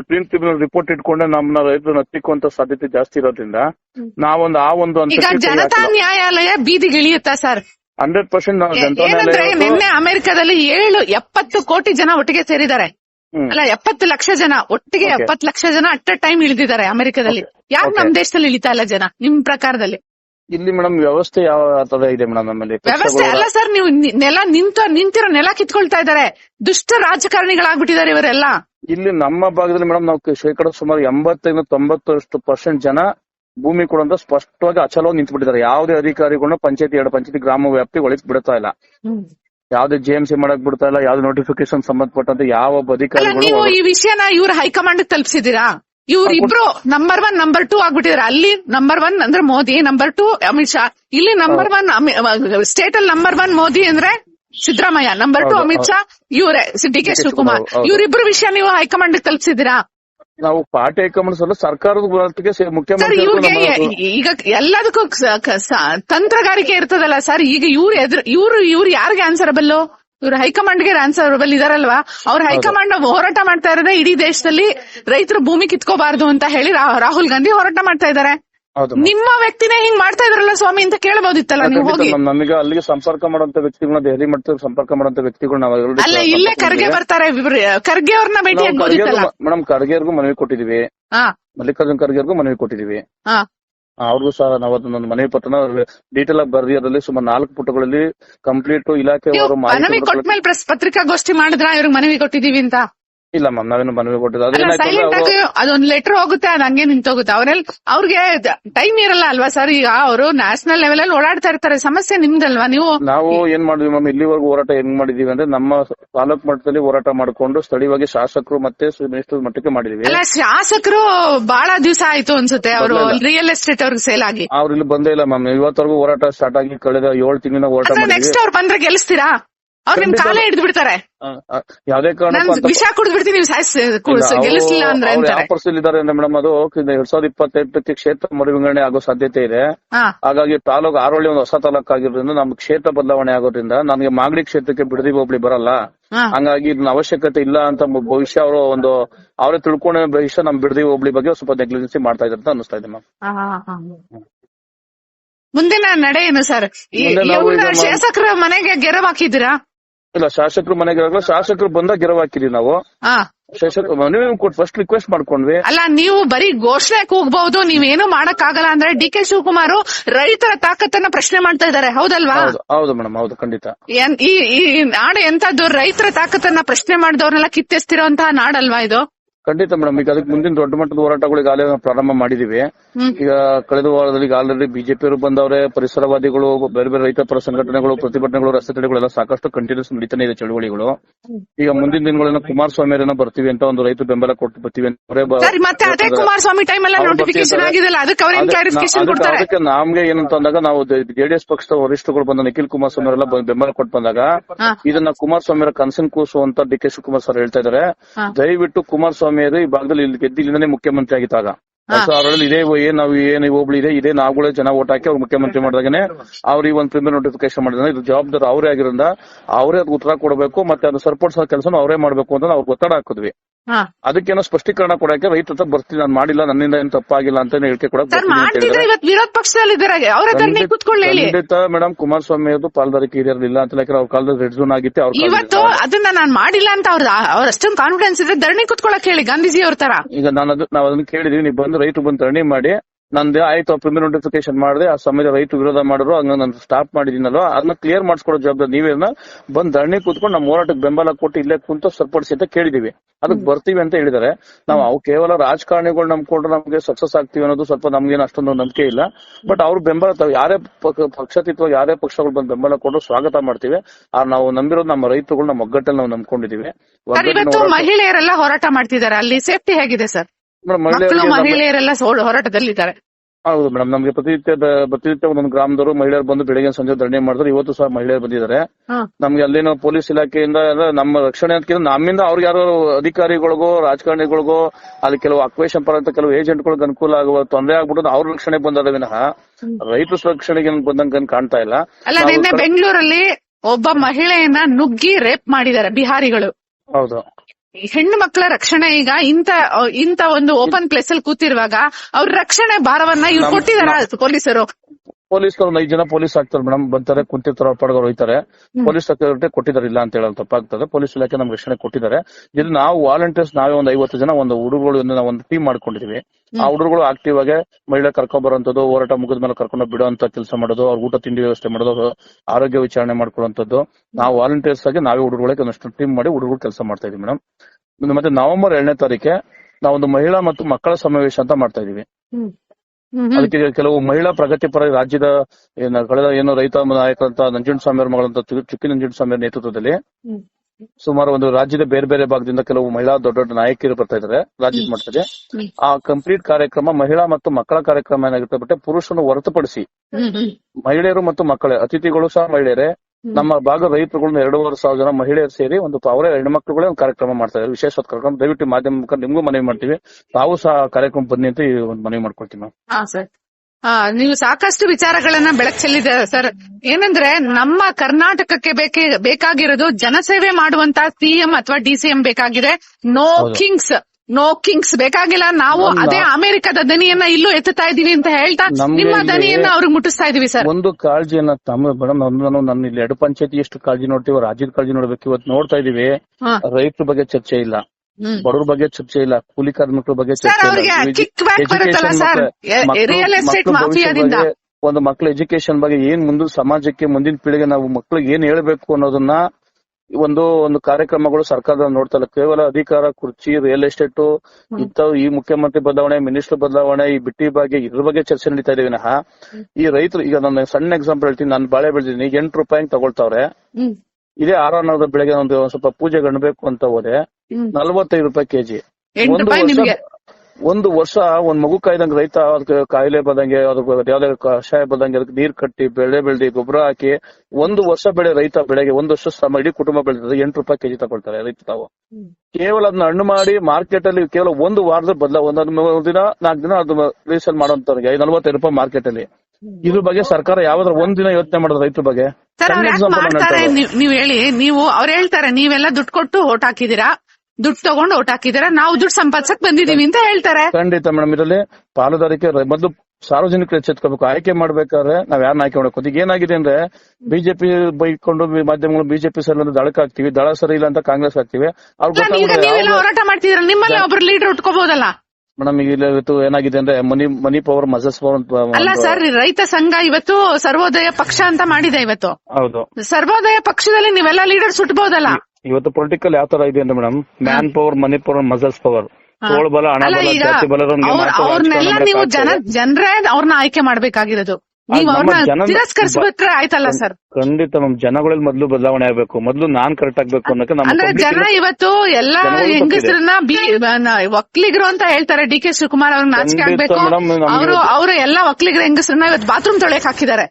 ಗ್ರೀನ್ ಟ್ರಿಬ್ಯುನಲ್ ರಿಪೋರ್ಟ್ ಇಟ್ಕೊಂಡೆ ನಮ್ಮನ್ನ ರೈತರನ್ನ ಹತ್ತಿಕ್ಕುವಂತ ಸಾಧ್ಯತೆ ಜಾಸ್ತಿ ಇರೋದ್ರಿಂದ ನಾವೊಂದು ಆ ಒಂದು ಈಗ ಜನತಾ ನ್ಯಾಯಾಲಯ ಬೀದಿಗಿಳಿಯುತ್ತಾ ಸರ್? ಹಂಡ್ರೆಡ್ ಪರ್ಸೆಂಟ್ ನಾವು ಜನತಾ ನ್ಯಾಯಾಲಯ ನಿನ್ನೆ ಅಮೆರಿಕದಲ್ಲಿ ಏಳು ಎಪ್ಪತ್ತು ಕೋಟಿ ಜನ ಒಟ್ಟಿಗೆ ಸೇರಿದ್ದಾರೆ. ಅಲ್ಲ ಎಪ್ಪತ್ತು ಲಕ್ಷ ಜನ ಒಟ್ಟಿಗೆ. ಎಪ್ಪತ್ತು ಲಕ್ಷ ಜನ ಅಟ್ ಅ ಟೈಮ್ ಇಳಿದಿದ್ದಾರೆ ಅಮೆರಿಕದಲ್ಲಿ. ಯಾಕೆ. ನಮ್ ದೇಶದಲ್ಲಿ ಇಳಿತಾ ಇಲ್ಲ ಜನ ನಿಮ್ ಪ್ರಕಾರದಲ್ಲಿ? ಇಲ್ಲಿ ಮೇಡಮ್ ವ್ಯವಸ್ಥೆ ಯಾವ ತರ ಇದೆ ಮೇಡಮ್ ನಮ್ಮಲ್ಲಿ? ವ್ಯವಸ್ಥೆ ಅಲ್ಲ ಸರ್ ನೀವು ನೆಲ ನಿಂತ ನಿಂತಿರೋ ನೆಲ ಕಿತ್ಕೊಳ್ತಾ ಇದ್ದಾರೆ. ದುಷ್ಟ ರಾಜಕಾರಣಿಗಳಾಗ್ಬಿಟ್ಟಿದ್ದಾರೆ ಇವರೆಲ್ಲ. ಇಲ್ಲಿ ನಮ್ಮ ಭಾಗದಲ್ಲಿ ಮೇಡಮ್ ನಾವು ಶೇಕಡ ಸುಮಾರು ಎಂಬತ್ತರಿಂದ ತೊಂಬತ್ತರಷ್ಟು ಪರ್ಸೆಂಟ್ ಜನ ಭೂಮಿ ಕೊಡುವಂತ ಸ್ಪಷ್ಟವಾಗಿ ಅಚಲವಾಗಿ ನಿಂತು ಬಿಟ್ಟಿದ್ದಾರೆ ಯಾವುದೇ ಅಧಿಕಾರಿಗಳನ್ನ ಪಂಚಾಯತಿ ಎರಡು ಪಂಚಾಯತಿ ಗ್ರಾಮ ವ್ಯಾಪ್ತಿ ಒಳಗೆ ಬಿಡ್ತಾ ಇಲ್ಲ. ಯಾವ್ದೇ ಜೆ ಎಂ ಸಿ ಮಾಡಕ್ ಬಿಡ್ತಾ ಇಲ್ಲ ಯಾವ್ದು ನೋಟಿಫಿಕೇಶನ್ ಸಂಬಂಧಪಟ್ಟಂತೆ ಯಾವ ಅಧಿಕಾರಿಗಳು ನೀವು ಈ ವಿಷಯನ ಇವ್ರ ಹೈಕಮಾಂಡ್ ತಲುಪಿಸಿದೀರಾ ಇವ್ರಿಬ್ರು ನಂಬರ್ ಒನ್ ನಂಬರ್ ಟೂ ಆಗ್ಬಿಟ್ಟಿದ್ದಾರೆ ಅಲ್ಲಿ ನಂಬರ್ ಒನ್ ಅಂದ್ರೆ ಮೋದಿ ನಂಬರ್ ಟೂ ಅಮಿತ್ ಶಾ. ಇಲ್ಲಿ ನಂಬರ್ ಒನ್ ಸ್ಟೇಟ್ ಅಲ್ಲಿ ನಂಬರ್ ಒನ್ ಮೋದಿ ಅಂದ್ರೆ ಸಿದ್ದರಾಮಯ್ಯ ನಂಬರ್ ಟೂ ಹೌದು, ಅಮಿತ್ ಶಾ ಇವ್ರೆ ಡಿ ಕೆ ಶಿವಕುಮಾರ್ ಹೌದು. ಇವ್ರಿಬ್ರು ವಿಷಯ ನೀವು ಹೈಕಮಾಂಡ್ ತಲುಪಿಸಿದೀರಾ ನಾವು ಪಾಠ ಗಮನಿಸಲು ಸಲ ಸರ್ಕಾರದ ಸರ್ ಮುಖ್ಯಮಂತ್ರಿ ಇವ್ರಿಗೆ ಈಗ ಎಲ್ಲದಕ್ಕೂ ಸ- ಕ- ಸ- ತಂತ್ರಗಾರಿಕೆ ಇರ್ತದಲ್ಲ ಸರ್ ಈಗ ಇವ್ರು ಎದುರು ಇವ್ರು ಇವ್ರು ಯಾರಿಗೆ ಆನ್ಸರಬಲ್ಲು ಇವ್ರು ಹೈಕಮಾಂಡ್ಗೆ ಆನ್ಸರಬಲ್ ಇದಾರಲ್ವಾ? ಅವ್ರ ಹೈಕಮಾಂಡ್ ಹೋರಾಟ ಮಾಡ್ತಾ ಇರೋದೇ ಇಡೀ ದೇಶದಲ್ಲಿ ರೈತರು ಭೂಮಿ ಕಿತ್ಕೋಬಾರ್ದು ಅಂತ ಹೇಳಿ ರಾ- ರಾಹುಲ್ ಗಾಂಧಿ ಹೋರಾಟ ಮಾಡ್ತಾ ಇದ್ದಾರೆ. ಹೌದು ನಿಮ್ಮ ವ್ಯಕ್ತಿನೇ ಹಿಂಗ್ ಮಾಡ್ತಾ ಇದ್ರಲ್ಲ ಸ್ವಾಮಿ ಅಂತ ಕೇಳಬಹುದಿತ್ತಲ್ಲ ನೀವು ಹೋಗಿ? ನಮಗೆ ಅಲ್ಲಿಗೆ ಸಂಪರ್ಕ ಮಾಡುವಂತ ವ್ಯಕ್ತಿಗಳನ್ನ ದೆಹಲಿ ಮಟ್ಟದ ಸಂಪರ್ಕ ಮಾಡುವಂತ ವ್ಯಕ್ತಿಗಳು ನಾವು ಅಲ್ಲ ಇಲ್ಲೇ ಖರ್ಗೆ ಬರ್ತಾರೆ ಕರ್ಗೆ ಖರ್ಗೆ ಅವ್ರನ್ನ ಭೇಟಿ ಆಗ್ಬೋದಿತ್ತಲ್ಲ? ಮೇಡಮ್ ಖರ್ಗೆರ್ಗೂ ಮನವಿ ಕೊಟ್ಟಿದೀವಿ ಮಲ್ಲಿಕಾರ್ಜುನ್ ಖರ್ಗೆರ್ಗೂ ಮನವಿ ಕೊಟ್ಟಿದೀವಿ ಅವ್ರಿಗೂ ಸಹ ನಾವು ಅದನ್ನೊಂದು ಮನವಿ ಪತ್ರನ ಡೀಟೇಲ್ ಆಗಿ ಬರ್ದಿ ಅದರಲ್ಲಿ ಸುಮಾರು ನಾಲ್ಕು ಪುಟಗಳಲ್ಲಿ ಕಂಪ್ಲೀಟ್ ಇಲಾಖೆ ಅವರು ಮನವಿ ಕೊಟ್ಟ ಮೇಲೆ ಪ್ರೆಸ್ ಪತ್ರಿಕಾಗೋಷ್ಠಿ ಮಾಡಿದ್ರ ಇವ್ರಿಗೆ ಮನವಿ ಕೊಟ್ಟಿದೀವಿ ಅಂತ? ಇಲ್ಲ ಮ್ಯಾಮ್ ನಾವೇನು ಮನವಿ ಕೊಟ್ಟಿದ್ದು ಅಲ್ಲ ಅಂದ್ರೆ ಸೈಲೆಂಟ್ ಆಗಿ ಅದೊಂದ್ ಲೆಟರ್ ಹೋಗುತ್ತೆ ಅದ್ ಹಂಗೆ ನಿಂತೋಗುತ್ತೆ. ಅವ್ರೆಲ್ಲ ಅವ್ರಿಗೆ ಟೈಮ್ ಇರಲ್ಲ ಅಲ್ವಾ ಸರ್ ಈಗ ಅವರು ನ್ಯಾಷನಲ್ ಲೆವೆಲ್ ಅಲ್ಲಿ ಓಡಾಡ್ತಾ ಇರ್ತಾರೆ. ಸಮಸ್ಯೆ ನಿಮ್ದಲ್ವಾ? ನೀವು ನಾವು ಏನ್ ಮಾಡಿದ್ವಿ ಮ್ಯಾಮ್ ಇಲ್ಲಿವರೆಗೂ ಹೋರಾಟ ಹೆಂಗ್ ಮಾಡಿದೀವಿ ಅಂದ್ರೆ ನಮ್ಮ ತಾಲೂಕ್ ಮಟ್ಟದಲ್ಲಿ ಹೋರಾಟ ಮಾಡಿಕೊಂಡು ಸ್ಥಳೀಯವಾಗಿ ಶಾಸಕರು ಮತ್ತೆ ಮಿನಿಸ್ಟರ್ ಮಟ್ಟಕ್ಕೆ ಮಾಡಿದೀವಿ. ಅಲ್ಲ ಶಾಸಕರು ಬಹಳ ದಿವಸ ಆಯ್ತು ಅನ್ಸುತ್ತೆ. ಅವರು ರಿಯಲ್ ಎಸ್ಟೇಟ್ ಅವ್ರಿಗೆ ಸೇಲ್ ಆಗಿ. ಅವ್ರು ಇಲ್ಲಿ ಬಂದೇ ಇಲ್ಲ ಮ್ಯಾಮ್ ಇವತ್ತವರೆಗೂ ಹೋರಾಟ ಸ್ಟಾರ್ಟ್ ಆಗಿ ಕಳೆದ ಏಳು ತಿಂಗಳ ಹೋರಾಟ ಮಾಡಿದ್ವಿ. ನೆಕ್ಸ್ಟ್ ಅವ್ರು ಬಂದ್ರೆ ಗೆಲ್ಲಿಸ್ತೀರಾ ಅವ್ರು ನಿಮ್ ಕಾಲ ಹಿಡಿದು ಬಿಡ್ತಾರೆ ಯಾವ್ದೇ ಕಾರಣ ವಿಷ ಕುಡಿದು ಬಿಡ್ತೀನಿ ನೀವು ಸಾಯ್ಸ್ ಇಲ್ಲ, ಗೆಲ್ಲಿಸ್ಲಿಲ್ಲ ಅಂದ್ರೆ ಇದ್ದಾರೆ ಅಂದ್ರೆ ಮೇಡಮ್ ಅದು ಎರಡ್ ಸಾವಿರದ ಇಪ್ಪತ್ತೆಂಟಕ್ಕೆ ಕ್ಷೇತ್ರ ಮರುವಿಂಗಡಣೆ ಆಗೋ ಸಾಧ್ಯತೆ ಇದೆ. ಹಾಗಾಗಿ ತಾಲೂಕು ಆರೋಳಿ ಒಂದು ಹೊಸ ತಾಲೂಕ್ ಆಗಿರೋದ್ರಿಂದ ನಮ್ ಕ್ಷೇತ್ರ ಬದಲಾವಣೆ ಆಗೋದ್ರಿಂದ ನಮಗೆ ಮಾಗಡಿ ಕ್ಷೇತ್ರಕ್ಕೆ ಬಿಡದಿ ಹೋಗ್ಲಿ ಬರಲ್ಲ. ಹಂಗಾಗಿ ಇದನ್ನ ಅವಶ್ಯಕತೆ ಇಲ್ಲ ಅಂತ ಭವಿಷ್ಯ ಅವರು ಒಂದು ಅವರೇ ತಿಳ್ಕೊಂಡ ಭವಿಷ್ಯ ನಮ್ ಬಿಡದಿ ಹೋಗ್ಲಿ ಬಗ್ಗೆ ಸ್ವಲ್ಪ ನೆಗ್ಲಿಜೆನ್ಸಿ ಮಾಡ್ತಾ ಇದ್ದಾರೆ ಅಂತ ಅನಿಸ್ತಾ ಇದೆ ಮ್ಯಾಮ್. ಮುಂದಿನ ನಡೆ ಏನು ಸರ್ ಶಾಸಕರ ಮನೆಗೆ ಗೆರವ್ ಹಾಕಿದ್ದೀರಾ? ಇಲ್ಲ ಶಾಸಕರು ಮನೆಗೆ ಶಾಸಕರು ಬಂದಾಗ ಗಿರವ್ ಹಾಕಿದೀವಿ ನಾವು. ಹಾ ಮನವಿ ಕೊಟ್ಟು ಫಸ್ಟ್ ರಿಕ್ವೆಸ್ಟ್ ಮಾಡ್ಕೊಂಡ್ವಿ. ಅಲ್ಲ ನೀವು ಬರೀ ಘೋಷಣೆ ಕೂಗಬಹುದು ನೀವೇನು ಮಾಡಕ್ಕಾಗಲ್ಲ ಅಂದ್ರೆ ಡಿ ಕೆ ಶಿವಕುಮಾರ್ ರೈತರ ತಾಕತ್ತನ್ನ ಪ್ರಶ್ನೆ ಮಾಡ್ತಾ ಇದ್ದಾರೆ. ಹೌದಲ್ವಾ? ಹೌದು ಹೌದು ಮೇಡಮ್ ಹೌದು ಖಂಡಿತ. ಏನ್- ಈ ಈ ನಾಡು ಎಂತದ್ದು ರೈತರ ತಾಕತ್ತನ್ನ ಪ್ರಶ್ನೆ ಮಾಡಿದವ್ರನ್ನೆಲ್ಲ ಕಿತ್ತೆಸ್ತಿರೋಂತಹ ನಾಡಲ್ವಾ ಇದು? ಖಂಡಿತ ಮೇಡಮ್. ಈಗ ಅದಕ್ಕೆ ಮುಂದಿನ ದೊಡ್ಡ ಮಟ್ಟದ ಹೋರಾಟಗಳು ಈಗಾಗಲೇ ನಾವು ಪ್ರಾರಂಭ ಮಾಡಿದೀವಿ. ಈಗ ಕಳೆದ ವಾರದಲ್ಲಿ ಈಗ ಆಲ್ರೆಡಿ ಬಿಜೆಪಿಯವರು ಬಂದವರೇ ಪರಿಸರವಾದಿಗಳು ಬೇರೆ ಬೇರೆ ರೈತ ಪರ ಸಂಘಟನೆಗಳು ಪ್ರತಿಭಟನೆಗಳು ರಸ್ತೆ ತಡೆಗಳು ಸಾಕಷ್ಟು ಕಂಟಿನ್ಯೂಸ್ ನಡೀತಾನೆ ಇದೆ ಚಳುವಳಿಗಳು. ಈಗ ಮುಂದಿನ ದಿನಗಳನ್ನ ಕುಮಾರಸ್ವಾಮಿ ಅವರನ್ನ ಬರ್ತೀವಿ ಅಂತ ಒಂದು ರೈತ ಬೆಂಬಲ ಕೊಟ್ಟು ಬರ್ತೀವಿ ಅವರೇ. ಅದಕ್ಕೆ ನಮ್ಗೆ ಏನಂತ ಅಂದಾಗ ನಾವು ಜೆಡಿಎಸ್ ಪಕ್ಷದ ವರಿಷ್ಠಗಳು ಬಂದ ನಿಖಿಲ್ ಕುಮಾರಸ್ವಾಮಿ ಅವರೆಲ್ಲ ಬೆಂಬಲ ಕೊಟ್ಟು ಬಂದಾಗ. ಇದನ್ನ ಕುಮಾರಸ್ವಾಮಿ ಅವರ ಕನ್ಸನ್ ಕೂಸು ಅಂತ ಡಿ ಕೆ ಶಿವಕುಮಾರ್ ಸರ್ ಹೇಳ್ತಾ ಇದಾರೆ. ದಯವಿಟ್ಟು ಕುಮಾರಸ್ವಾಮಿ ಅವರು ಈ ಭಾಗದಲ್ಲಿ ಇಲ್ಲಿ ಮುಖ್ಯಮಂತ್ರಿ ಆಗಿದ್ದಾಗ ಹಾ. ಅವರಲ್ಲಿ ಇದೇ ಏನ್ ನಾವು ಏನ್ ಹೋಬಳಿ ಇದೆ ಇದೇ ನಾವುಗಳೇ ಜನ ಓಟ್ ಹಾಕಿ ಅವ್ರು ಮುಖ್ಯಮಂತ್ರಿ ಮಾಡಿದಾಗನೆ ಅವ್ರು ಈ ಒಂದು ಪ್ರಿಮಿಯರ್ ನೋಟಿಫಿಕೇಶನ್ ಮಾಡಿದ್ರೆ ಇದು ಜವಾಬ್ದಾರಿ ಅವರೇ ಆಗಿರೋದ್ರಿಂದ ಅವರೇ ಅದಕ್ಕೆ ಉತ್ತರ ಕೊಡಬೇಕು ಮತ್ತೆ ಅದು ಸರಿಪಡಿಸೋ ಕೆಲಸ ಅವರೇ ಮಾಡ್ಬೇಕು ಅಂತ ನಾವು ಒತ್ತಡ ಹಾಕಿದ್ವಿ. ಅದಕ್ಕೇನೋ ಸ್ಪಷ್ಟೀಕರಣ ಕೊಡಕ್ಕೆ ರೈತ ಹತ್ರ ಬರ್ತೀನಿ ನಾನು ಮಾಡಿಲ್ಲ ನನ್ನಿಂದ ಏನ್ ತಪ್ಪಾಗಿಲ್ಲ ಅಂತ ಹೇಳಿಕೆ ಇವತ್ತು ವಿರೋಧ ಪಕ್ಷದಲ್ಲಿ ಖಂಡಿತ ಮೇಡಮ್ ಕುಮಾರಸ್ವಾಮಿ ಅದು ಪಾಲ್ದಾರಿಕೆ ಹಿರಿಯರಿಲ್ಲ ಅಂತ ಯಾಕಂದ್ರೆ ಅವ್ರ ಕಾಲದಲ್ಲಿ ರೆಡ್ ಝೋನ್ ಆಗಿತ್ತು ಅವ್ರ ಇವತ್ತು ಅದನ್ನ ನಾನು ಮಾಡಿಲ್ಲ ಅಂತ ಅವ್ರ ಅವ್ರ ಅಷ್ಟೊಂದು ಕಾನ್ಫಿಡೆನ್ಸ್ ಇದ್ರೆ ಧರಣಿ ಕುತ್ಕೊಳಕ್ ಹೇಳಿ ಗಾಂಧೀಜಿ ಅವ್ರ ತರ. ಈಗ ನಾನು ಅದು ನಾವು ಅದನ್ನ ಕೇಳಿದೀವಿ ನೀವು ಬಂದು ರೈತ ಬಂದು ಧರಣಿ ಮಾಡಿ ನಂದೇ ಆಯ್ತು ಪ್ರಿಮಿಯರ್ ನೋಟಿಫಿಕೇಶನ್ ಮಾಡಿದೆ ಆ ಸಮಯದ ರೈತ ವಿರೋಧ ಮಾಡಿದ್ರು ಹಂಗ ನಾನು ಸ್ಟಾಪ್ ಮಾಡಿದೀನಲ್ವ ಅದನ್ನ ಕ್ಲಿಯರ್ ಮಾಡಿಸ್ಕೊಡೋ ಜವಾಬ್ದಾರಿ ನೀವೇನ? ಬಂದ್ ಧರಣಿ ಕೂತ್ಕೊಂಡು ನಮ್ಮ ಹೋರಾಟಕ್ಕೆ ಬೆಂಬಲ ಕೊಟ್ಟು ಇಲ್ಲೇ ಕುಂತ ಸರಿಪಡಿಸಿ ಅಂತ ಕೇಳಿದೀವಿ ಅದಕ್ಕೆ ಬರ್ತೀವಿ ಅಂತ ಹೇಳಿದಾರೆ ನಾವು ಅವು ಕೇವಲ ರಾಜಕಾರಣಿಗಳು ನಂಬ್ಕೊಂಡ್ರೆ ನಮ್ಗೆ ಸಕ್ಸಸ್ ಆಗ್ತೀವಿ ಅನ್ನೋದು ಸ್ವಲ್ಪ ನಮ್ಗೇನು ಅಷ್ಟೊಂದು ನಂಬಿಕೆ ಇಲ್ಲ. ಬಟ್ ಅವ್ರು ಬೆಂಬಲ ಯಾರೇ ಪಕ್ಷ- ಪಕ್ಷಾತೀತವಾಗಿ ಯಾರೇ ಪಕ್ಷಗಳು ಬಂದು ಬೆಂಬಲ ಕೊಟ್ಟು ಸ್ವಾಗತ ಮಾಡ್ತೀವಿ. ಆ ನಾವು ನಂಬಿರೋದು ನಮ್ಮ ರೈತರುಗಳು ನಮ್ಮ ಒಗ್ಗಟ್ಟಲ್ಲಿ ನಾವು ನಂಬ್ಕೊಂಡಿದೀವಿ ಮಹಿಳೆಯರೆಲ್ಲ ಹೋರಾಟ ಮಾಡ್ತಿದ್ದಾರೆ. ಅಲ್ಲಿ ಸೇಫ್ಟಿ ಹೇಗಿದೆ ಸರ್? ಮಕ್ಕಳು ಮಹಿಳೆಯರೆಲ್ಲ ಹೋರಾಟದಲ್ಲಿದ್ದಾರೆ. ಹೌದು ಮೇಡಮ್ ನಮ್ಗೆ ಪ್ರತಿನಿತ್ಯ ಪ್ರತಿನಿತ್ಯ ಒಂದೊಂದು ಗ್ರಾಮದವರು ಮಹಿಳೆಯರು ಬಂದು ಬೆಳಿಗ್ಗೆ ಸಂಜೆ ಧರಣಿ ಮಾಡಿದ್ರೆ ಇವತ್ತು ಸಹ ಮಹಿಳೆಯರು ಬಂದಿದ್ದಾರೆ. ನಮ್ಗೆ ಅಲ್ಲಿನ ಪೊಲೀಸ್ ಇಲಾಖೆಯಿಂದ ನಮ್ಮ ರಕ್ಷಣೆ ಅಂತ ನಮ್ಮಿಂದ ಅವ್ರಿಗೆ ಯಾರು ಅಧಿಕಾರಿಗಳಿಗೋ ರಾಜಕಾರಣಿಗಳಿಗೋ ಅಲ್ಲಿ ಕೆಲವು ಅಕ್ವೇಶನ್ ಪರ ಕೆಲವು ಏಜೆಂಟ್ಗಳಿಗೆ ಅನುಕೂಲ ಆಗುವ ತೊಂದರೆ ಆಗ್ಬಿಟ್ಟು ಅವ್ರ ರಕ್ಷಣೆ ಬಂದದ ವಿನಃ ರೈತರ ರಕ್ಷಣೆಗೆ ಬಂದಂಗ ಕಾಣ್ತಾ ಇಲ್ಲ. ಅಲ್ಲ ನಾವು ನಿನ್ನೆ ಬೆಂಗಳೂರಲ್ಲಿ ಒಬ್ಬ ಮಹಿಳೆಯನ್ನ ನುಗ್ಗಿ ರೇಪ್ ಮಾಡಿದ್ದಾರೆ ಬಿಹಾರಿಗಳು. ಹೌದು. ಹೆಣ್ಣು ಮಕ್ಕಳ ರಕ್ಷಣೆ ಈಗ ಇಂತ ಇಂತ ಒಂದು ಓಪನ್ ಪ್ಲೇಸ್ ಅಲ್ಲಿ ಕೂತಿರುವಾಗ ಅವ್ರ ರಕ್ಷಣೆ ಭಾರವನ್ನ ಇವ್ರು ಕೊಟ್ಟಿದಾರ ಪೊಲೀಸರು. ಪೊಲೀಸ್ ಒಂದು ಐದು ಜನ ಪೊಲೀಸ್ ಆಗ್ತಾರೆ ಮೇಡಮ್. ಬರ್ತಾರೆ ಕುಂತಿರ್ತಾರೆ ಪಡಗೋರು ಹೋಯ್ತಾರೆ ಪೊಲೀಸ್ ಸೆಕ್ಯೂರಿಟಿ ಕೊಟ್ಟಿದ್ದಾರೆ ಇಲ್ಲ ಅಂತ ಹೇಳೋದು ತಪ್ಪಾಗ್ತದೆ. ಪೊಲೀಸ್ ಇಲಾಖೆ ನಮ್ಗೆ ರಕ್ಷಣೆ ಕೊಟ್ಟಿದ್ದಾರೆ. ಇದು ನಾವು ವಾಲಂಟಿಯರ್ಸ್ ನಾವೇ ಒಂದು ಐವತ್ತು ಜನ ಒಂದು ಹುಡುಗರು ನಾವು ಒಂದು ಟೀಮ್ ಮಾಡ್ಕೊಂಡಿದೀವಿ. ಆ ಹುಡುಗರು ಆಕ್ಟಿವ್ ಆಗಿ ಮಹಿಳೆ ಕರ್ಕೊಂಡ್ ಬರುವಂತದ್ದು ಹೋರಾಟ ಮುಗಿದ ಮೇಲೆ ಕರ್ಕೊಂಡು ಬಿಡುವಂತ ಕೆಲಸ ಮಾಡೋದು ಅವ್ರ ಊಟ ತಿಂಡಿ ವ್ಯವಸ್ಥೆ ಮಾಡೋದು ಆರೋಗ್ಯ ವಿಚಾರಣೆ ಮಾಡ್ಕೊಳ್ಳುವಂತದ್ದು ನಾವು ವಾಲಂಟಿಯರ್ಸ್ ಆಗಿ ನಾವೇ ಹುಡುಗರಿಗೆ ಒಂದಷ್ಟು ಟೀಮ್ ಮಾಡಿ ಹುಡುಗರು ಕೆಲಸ ಮಾಡ್ತಾ ಇದೀವಿ ಮೇಡಮ್. ಮತ್ತೆ ನವೆಂಬರ್ ಎರಡನೇ ತಾರೀಕೆ ನಾವೊಂದು ಮಹಿಳಾ ಮತ್ತು ಮಕ್ಕಳ ಸಮಾವೇಶ ಅಂತ ಮಾಡ್ತಾ ಇದೀವಿ. ಅದಕ್ಕೆ ಕೆಲವು ಮಹಿಳಾ ಪ್ರಗತಿಪರ ರಾಜ್ಯದ ಏನ ಕಳೆದ ಏನು ರೈತ ನಾಯಕರಂತ ನಂಜುಂಡಸ್ವಾಮಿ ಅವರ ಮಗಳಂತ ಚುಕ್ಕಿ ನಂಜುಂಡಸ್ವಾಮಿ ಅವರ ನೇತೃತ್ವದಲ್ಲಿ ಸುಮಾರು ಒಂದು ರಾಜ್ಯದ ಬೇರೆ ಬೇರೆ ಭಾಗದಿಂದ ಕೆಲವು ಮಹಿಳಾ ದೊಡ್ಡ ದೊಡ್ಡ ನಾಯಕಿಯರು ಬರ್ತಾ ಇದಾರೆ ರಾಜ್ಯದ ಮಟ್ಟದಲ್ಲಿ. ಆ ಕಂಪ್ಲೀಟ್ ಕಾರ್ಯಕ್ರಮ ಮಹಿಳಾ ಮತ್ತು ಮಕ್ಕಳ ಕಾರ್ಯಕ್ರಮ ಏನಾಗುತ್ತೆ ಬಟ್ಟೆ ಪುರುಷರನ್ನು ಹೊರತುಪಡಿಸಿ. ಮಹಿಳೆಯರು ಮತ್ತು ಮಕ್ಕಳೇ ಅತಿಥಿಗಳು ಸಹ ಮಹಿಳೆಯರೇ ನಮ್ಮ ಭಾಗದ ರೈತರುಗಳನ್ನ ಎರಡೂವರೆ ಸಾವಿರ ಜನ ಮಹಿಳೆಯರು ಸೇರಿ ಒಂದು ಅವರೇ ಹೆಣ್ಮಕ್ಳುಗಳೇ ಒಂದು ಕಾರ್ಯಕ್ರಮ ಮಾಡ್ತಾ ಇದ್ದಾರೆ. ವಿಶೇಷವಾದ ಕಾರ್ಯಕ್ರಮ. ದಯವಿಟ್ಟು ಮಾಧ್ಯಮ ಮುಖಾಂತರ ನಿಮ್ಗೂ ಮನವಿ ಮಾಡ್ತೀವಿ. ತಾವು ಸಹ ಕಾರ್ಯಕ್ರಮ ಬನ್ನಿ ಅಂತ ಒಂದು ಮನವಿ ಮಾಡ್ಕೊಳ್ತೀವಿ ನಾವು. ಹಾ ಸರ್. ನೀವು ಸಾಕಷ್ಟು ವಿಚಾರಗಳನ್ನ ಬೆಳಕು ಚೆಲ್ಲಿದ್ದಾರೆ ಸರ್ ಏನಂದ್ರೆ ನಮ್ಮ ಕರ್ನಾಟಕಕ್ಕೆ ಬೇಕಾಗಿರೋದು ಜನಸೇವೆ ಮಾಡುವಂತ ಸಿಎಂ ಅಥವಾ ಡಿಸಿಎಂ ಬೇಕಾಗಿದೆ. No Kings. ನೋ ಕಿಂಗ್ಸ್ ಬೇಕಾಗಿಲ್ಲ. ನಾವು ಅದೇ ಅಮೆರಿಕದ ದನಿಯನ್ನ ಇಲ್ಲೂ ಎತ್ತುತ್ತಾ ಇದೀವಿ ಅಂತ ಹೇಳ್ತಾ ನಿಮ್ಮ ದನಿಯನ್ನ ಅವ್ರಿಗೆ ಮುಟ್ಟಿಸ್ತಾ ಇದೀವಿ ಸರ್ ಒಂದು ಕಾಳಜಿಯನ್ನ ತಮ್ಮ ಮೇಡಮ್ ನಾನು ನನ್ನ ಇಲ್ಲಿ ಎರಡು ಪಂಚಾಯತಿ ಎಷ್ಟು ಕಾಳಜಿ ನೋಡ್ತೀವಿ ರಾಜ್ಯದ ಕಾಳಜಿ ನೋಡ್ಬೇಕು. ಇವತ್ತು ನೋಡ್ತಾ ಇದೀವಿ. ರೈತರ ಬಗ್ಗೆ ಚರ್ಚೆ ಇಲ್ಲ. ಬಡವ್ರ ಬಗ್ಗೆ ಚರ್ಚೆ ಇಲ್ಲ. ಕೂಲಿ ಕಾರ್ಮಿಕರ ಬಗ್ಗೆ ಚರ್ಚೆ ಇಲ್ಲ. ಒಂದು ಮಕ್ಳ ಎಜುಕೇಶನ್ ಬಗ್ಗೆ ಏನ್ ಮುಂದೆ ಸಮಾಜಕ್ಕೆ ಮುಂದಿನ ಪೀಳಿಗೆ ನಾವು ಮಕ್ಳಿಗೆ ಏನ್ ಹೇಳ್ಬೇಕು ಅನ್ನೋದನ್ನ ಒಂದು ಒಂದು ಕಾರ್ಯಕ್ರಮಗಳು ಸರ್ಕಾರದ ನೋಡ್ತಾ ಇಲ್ಲ. ಕೇವಲ ಅಧಿಕಾರ ಕುರ್ಚಿ ರಿಯಲ್ ಎಸ್ಟೇಟ್ ಇಂಥವು ಈ ಮುಖ್ಯಮಂತ್ರಿ ಬದಲಾವಣೆ ಮಿನಿಸ್ಟರ್ ಬದಲಾವಣೆ ಈ ಬಿಟ್ಟಿ ಬಗ್ಗೆ ಇದ್ರ ಬಗ್ಗೆ ಚರ್ಚೆ ನಡೀತಾ ಇದೆ ವಿನಃ. ಈ ರೈತರು ಈಗ ನಾನು ಸಣ್ಣ ಎಕ್ಸಾಂಪಲ್ ಹೇಳ್ತೀನಿ. ನಾನು ಬಾಳೆ ಬೆಳೆದಿದ್ದೀನಿ. ಎಂಟು ರೂಪಾಯಿ ತಗೊಳ್ತಾವ್ರೆ. ಇದೇ ಆರನ್ನದ ಬೆಳಗ್ಗೆ ಒಂದು ಸ್ವಲ್ಪ ಪೂಜೆ ಗಣಬೇಕು ಅಂತ ಹೋದೆ. ನಲ್ವತ್ತೈದು ರೂಪಾಯಿ ಕೆಜಿ. ಒಂದು ವರ್ಷ ಒಂದು ವರ್ಷ ಒಂದ್ ಮಗು ಕಾಯ್ದಂಗೆ ರೈತ ಅದಕ್ಕೆ ಕಾಯಿಲೆ ಬಂದಂಗೆ ಅದಕ್ಕೆ ಯಾವ್ದೇ ಕಷಾಯ ಬಂದಂಗೆ ಅದಕ್ಕೆ ನೀರ್ ಕಟ್ಟಿ ಬೆಳೆ ಬೆಳ್ದಿ ಗೊಬ್ಬರ ಹಾಕಿ ಒಂದು ವರ್ಷ ಬೆಳೆ ರೈತ ಬೆಳೆಗೆ ಒಂದು ವರ್ಷ ಸಮ ಇಡೀ ಕುಟುಂಬ ಬೆಳೆದಿದೆ ಎಂಟು ರೂಪಾಯಿ ಕೆಜಿ ತಗೊಳ್ತಾರೆ ರೈತ ತಾವು. ಕೇವಲ ಅದನ್ನ ಹಣ್ಣು ಮಾಡಿ ಮಾರ್ಕೆಟ್ ಅಲ್ಲಿ ಕೇವಲ ಒಂದು ವಾರದ ಬದಲ ಒಂದೊಂದು ದಿನ ನಾಲ್ಕು ದಿನ ಅದು ರೀಸೇಲ್ ಮಾಡೋಂತವ್ರಿಗೆ ನಲ್ವತ್ತೈದು ರೂಪಾಯಿ ಮಾರ್ಕೆಟ್ ಅಲ್ಲಿ ಇದ್ರ ಬಗ್ಗೆ ಸರ್ಕಾರ ಯಾವ್ದಾರ ಒಂದ್ ದಿನ ಯೋಚನೆ ಮಾಡೋದು ರೈತರ ಬಗ್ಗೆ? ನೀವ್ ಹೇಳಿ ನೀವು ಅವ್ರು ಹೇಳ್ತಾರೆ ನೀವೆಲ್ಲ ದುಡ್ಡು ಕೊಟ್ಟು ಓಟ್ ಹಾಕಿದೀರಾ ದುಡ್ಡು ತಗೊಂಡು ಓಟ್ ಹಾಕಿದಾರೆ. ನಾವು ದುಡ್ಡು ಸಂಪಾದಿಸಕ್ ಬಂದಿದೀವಿ ಅಂತ ಹೇಳ್ತಾರೆ. ಖಂಡಿತ ಮೇಡಮ್ ಇದರಲ್ಲಿ ಪಾಲುದಾರಿಕೆ ರೈ- ಮೊದಲು ಸಾರ್ವಜನಿಕರು ಎಚ್ಚೆತ್ಕೋಬೇಕು ಆಯ್ಕೆ ಮಾಡ್ಬೇಕಾದ್ರೆ ನಾವ್ ಯಾರನ್ನ ಆಯ್ಕೆ ಮಾಡ್ಬೇಕು ಈಗ ಏನಾಗಿದೆ ಅಂದ್ರೆ ಬಿಜೆಪಿ ಬೈಕೊಂಡು ಮಾಧ್ಯಮಗಳು ಬಿಜೆಪಿ ಸರ್ ದಳಕ್ ಹಾಕ್ತಿವಿ ದಳ ಸರಿ ಇಲ್ಲ ಅಂತ ಕಾಂಗ್ರೆಸ್ ಹಾಕ್ತಿವಿ. ಅವ್ರು ನೀವೆಲ್ಲ ಹೋರಾಟ ಮಾಡ್ತಿದ್ರ ನಿಮ್ಮಲ್ಲಿ ಒಬ್ರು ಲೀಡರ್ ಉಟ್ಕೋಬಹುದಲ್ಲ ಮೇಡಮ್ ಈಗ ಇಲ್ಲಿ ಇವತ್ತು ಏನಾಗಿದೆ ಅಂದ್ರೆ ಮನಿ ಮನಿ ಪವರ್ ಮಸಸ್ ಪವರ್ ಅಂತ ಅಲ್ಲ ಸರ್ ರೈತ ಸಂಘ ಇವತ್ತು ಸರ್ವೋದಯ ಪಕ್ಷ ಅಂತ ಮಾಡಿದೆ ಇವತ್ತು. ಹೌದು. ಸರ್ವೋದಯ ಪಕ್ಷದಲ್ಲಿ ನೀವೆಲ್ಲ ಲೀಡರ್ ಉಟ್ಬೋದಲ್ಲ. ಇವತ್ತು ಪೊಲಿಟಿಕಲ್ ಯಾವ ತರ ಇದೆ ಅಂದ್ರೆ madam man power money power muscles power ತೋಳ್ ಬಲ ಹಣ ಬಲ ಜಾತಿ ಮಾತ್ರ ಅವ್ರನ್ನೆಲ್ಲ ನೀವು ಜನ. ಜನರೇ ಅವ್ರನ್ನ ಆಯ್ಕೆ ಮಾಡ್ಬೇಕಾಗಿರೋದು. ನೀವು ಅವ್ರನ್ನ ತಿರಸ್ಕರಿಸ್ಬಿಟ್ರೆ ಆಯ್ತಲ್ಲ ಸರ್? ಖಂಡಿತ ನಮ್ ಜನಗಳಲ್ಲಿ ಮೊದ್ಲು ಬದಲಾವಣೆ ಆಗ್ಬೇಕು. ಮೊದ್ಲು ನಾನ್ ಕರೆಕ್ಟ್ ಆಗ್ಬೇಕು ಅನ್ನೋಕೆ ನಮ್ಮ ಅಂದ್ರೆ ಜನ ಇವತ್ತು ಎಲ್ಲಾ ಹೆಂಗಸ್ರನ್ನ ನ- ಅಂತ ಹೇಳ್ತಾರೆ. ಡಿ ಕೆ ಶಿವಕುಮಾರ್ ಅವ್ರ ನಾಚಿಕೆ ಆಗ್ಬೇಕು. ಅವರು ಅವರು ಎಲ್ಲಾ ಒಕ್ಲಿಗರ ಹೆಂಗಸರನ್ನ ಇವತ್ತು ಬಾತ್ರೂಮ್ ತೊಳೆಯಕ್ ಹಾಕಿದ್ದಾರೆ.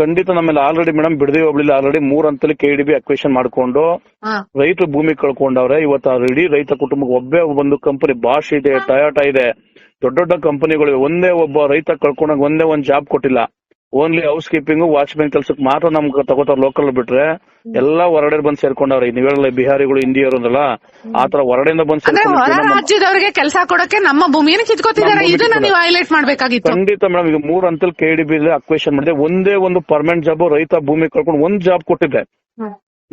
ಖಂಡಿತ ನಮ್ಮಲ್ಲಿ ಆಲ್ರೆಡಿ ಮೇಡಮ್ ಬಿಡದಿ ಹೋಗ್ಲಿಲ್ಲ. ಆಲ್ರೆಡಿ ಮೂರ್ ಹಂತಲ್ಲಿ ಕೆ ಡಿ ಬಿ ಅಕ್ವೇಷನ್ ಮಾಡ್ಕೊಂಡು ರೈತರು ಭೂಮಿ ಕಳ್ಕೊಂಡವ್ರೆ. ಇವತ್ತು ಆಲ್ರೆಡಿ ಇಡೀ ರೈತ ಕುಟುಂಬಕ್ಕೆ ಒಬ್ಬೇ ಒಂದು ಕಂಪನಿ ಬಾಷ್ ಇದೆ ಟೊಯೋಟಾ ಇದೆ. ದೊಡ್ಡ ದೊಡ್ಡ ಕಂಪನಿಗಳು ಒಂದೇ ಒಬ್ಬ ರೈತ ಕಳ್ಕೊಂಡಾಗ ಒಂದೇ ಒಂದ್ ಜಾಬ್ ಕೊಟ್ಟಿಲ್ಲ. ಓನ್ಲಿ ಹೌಸ್ ಕೀಪಿಂಗ್ ವಾಚ್ಮ್ಯಾನ್ ಕೆಲ್ಸಕ್ಕೆ ಮಾತ್ರ ನಮ್ಗೆ ತಗೋತಾರ ಲೋಕಲ್ ಬಿಟ್ರೆ. ಎಲ್ಲಾ ಹೊರಗಡೆ ಬಂದ್ ಸೇರ್ಕೊಂಡವ್ರೆ. ನೀವೆಲ್ಲ ಬಿಹಾರಿಗಳು ಹಿಂದಿಯರು ಅಂದ್ರಲ್ಲ ಆತರ ಹೊರಡೆಯಿಂದ ಬಂದ್ ಹೊರ ರಾಜ್ಯದವರಿಗೆ ಕೆಲಸ ಕೊಡಕ್ಕೆ ನಮ್ಮ ಭೂಮಿಯನ್ನು ಕಿತ್ಕೋತಿದ್ದಾರೆ. ಇದನ್ನ ನೀವು ಹೈಲೈಟ್ ಮಾಡ್ಬೇಕಾಗಿತ್ತು. ಖಂಡಿತ ಮೇಡಮ್ ಈಗ ಮೂರ್ ಅಂತಲ್ ಕೆಡಿಬಿ ಅಕ್ವೇಶನ್ ಮಾಡಿದೆ. ಒಂದೇ ಒಂದು ಪರ್ಮನೆಂಟ್ ಜಾಬ್ ರೈತ ಭೂಮಿ ಕಳ್ಕೊಂಡು ಒಂದ್ ಜಾಬ್ ಕೊಟ್ಟಿದ್ದೆ.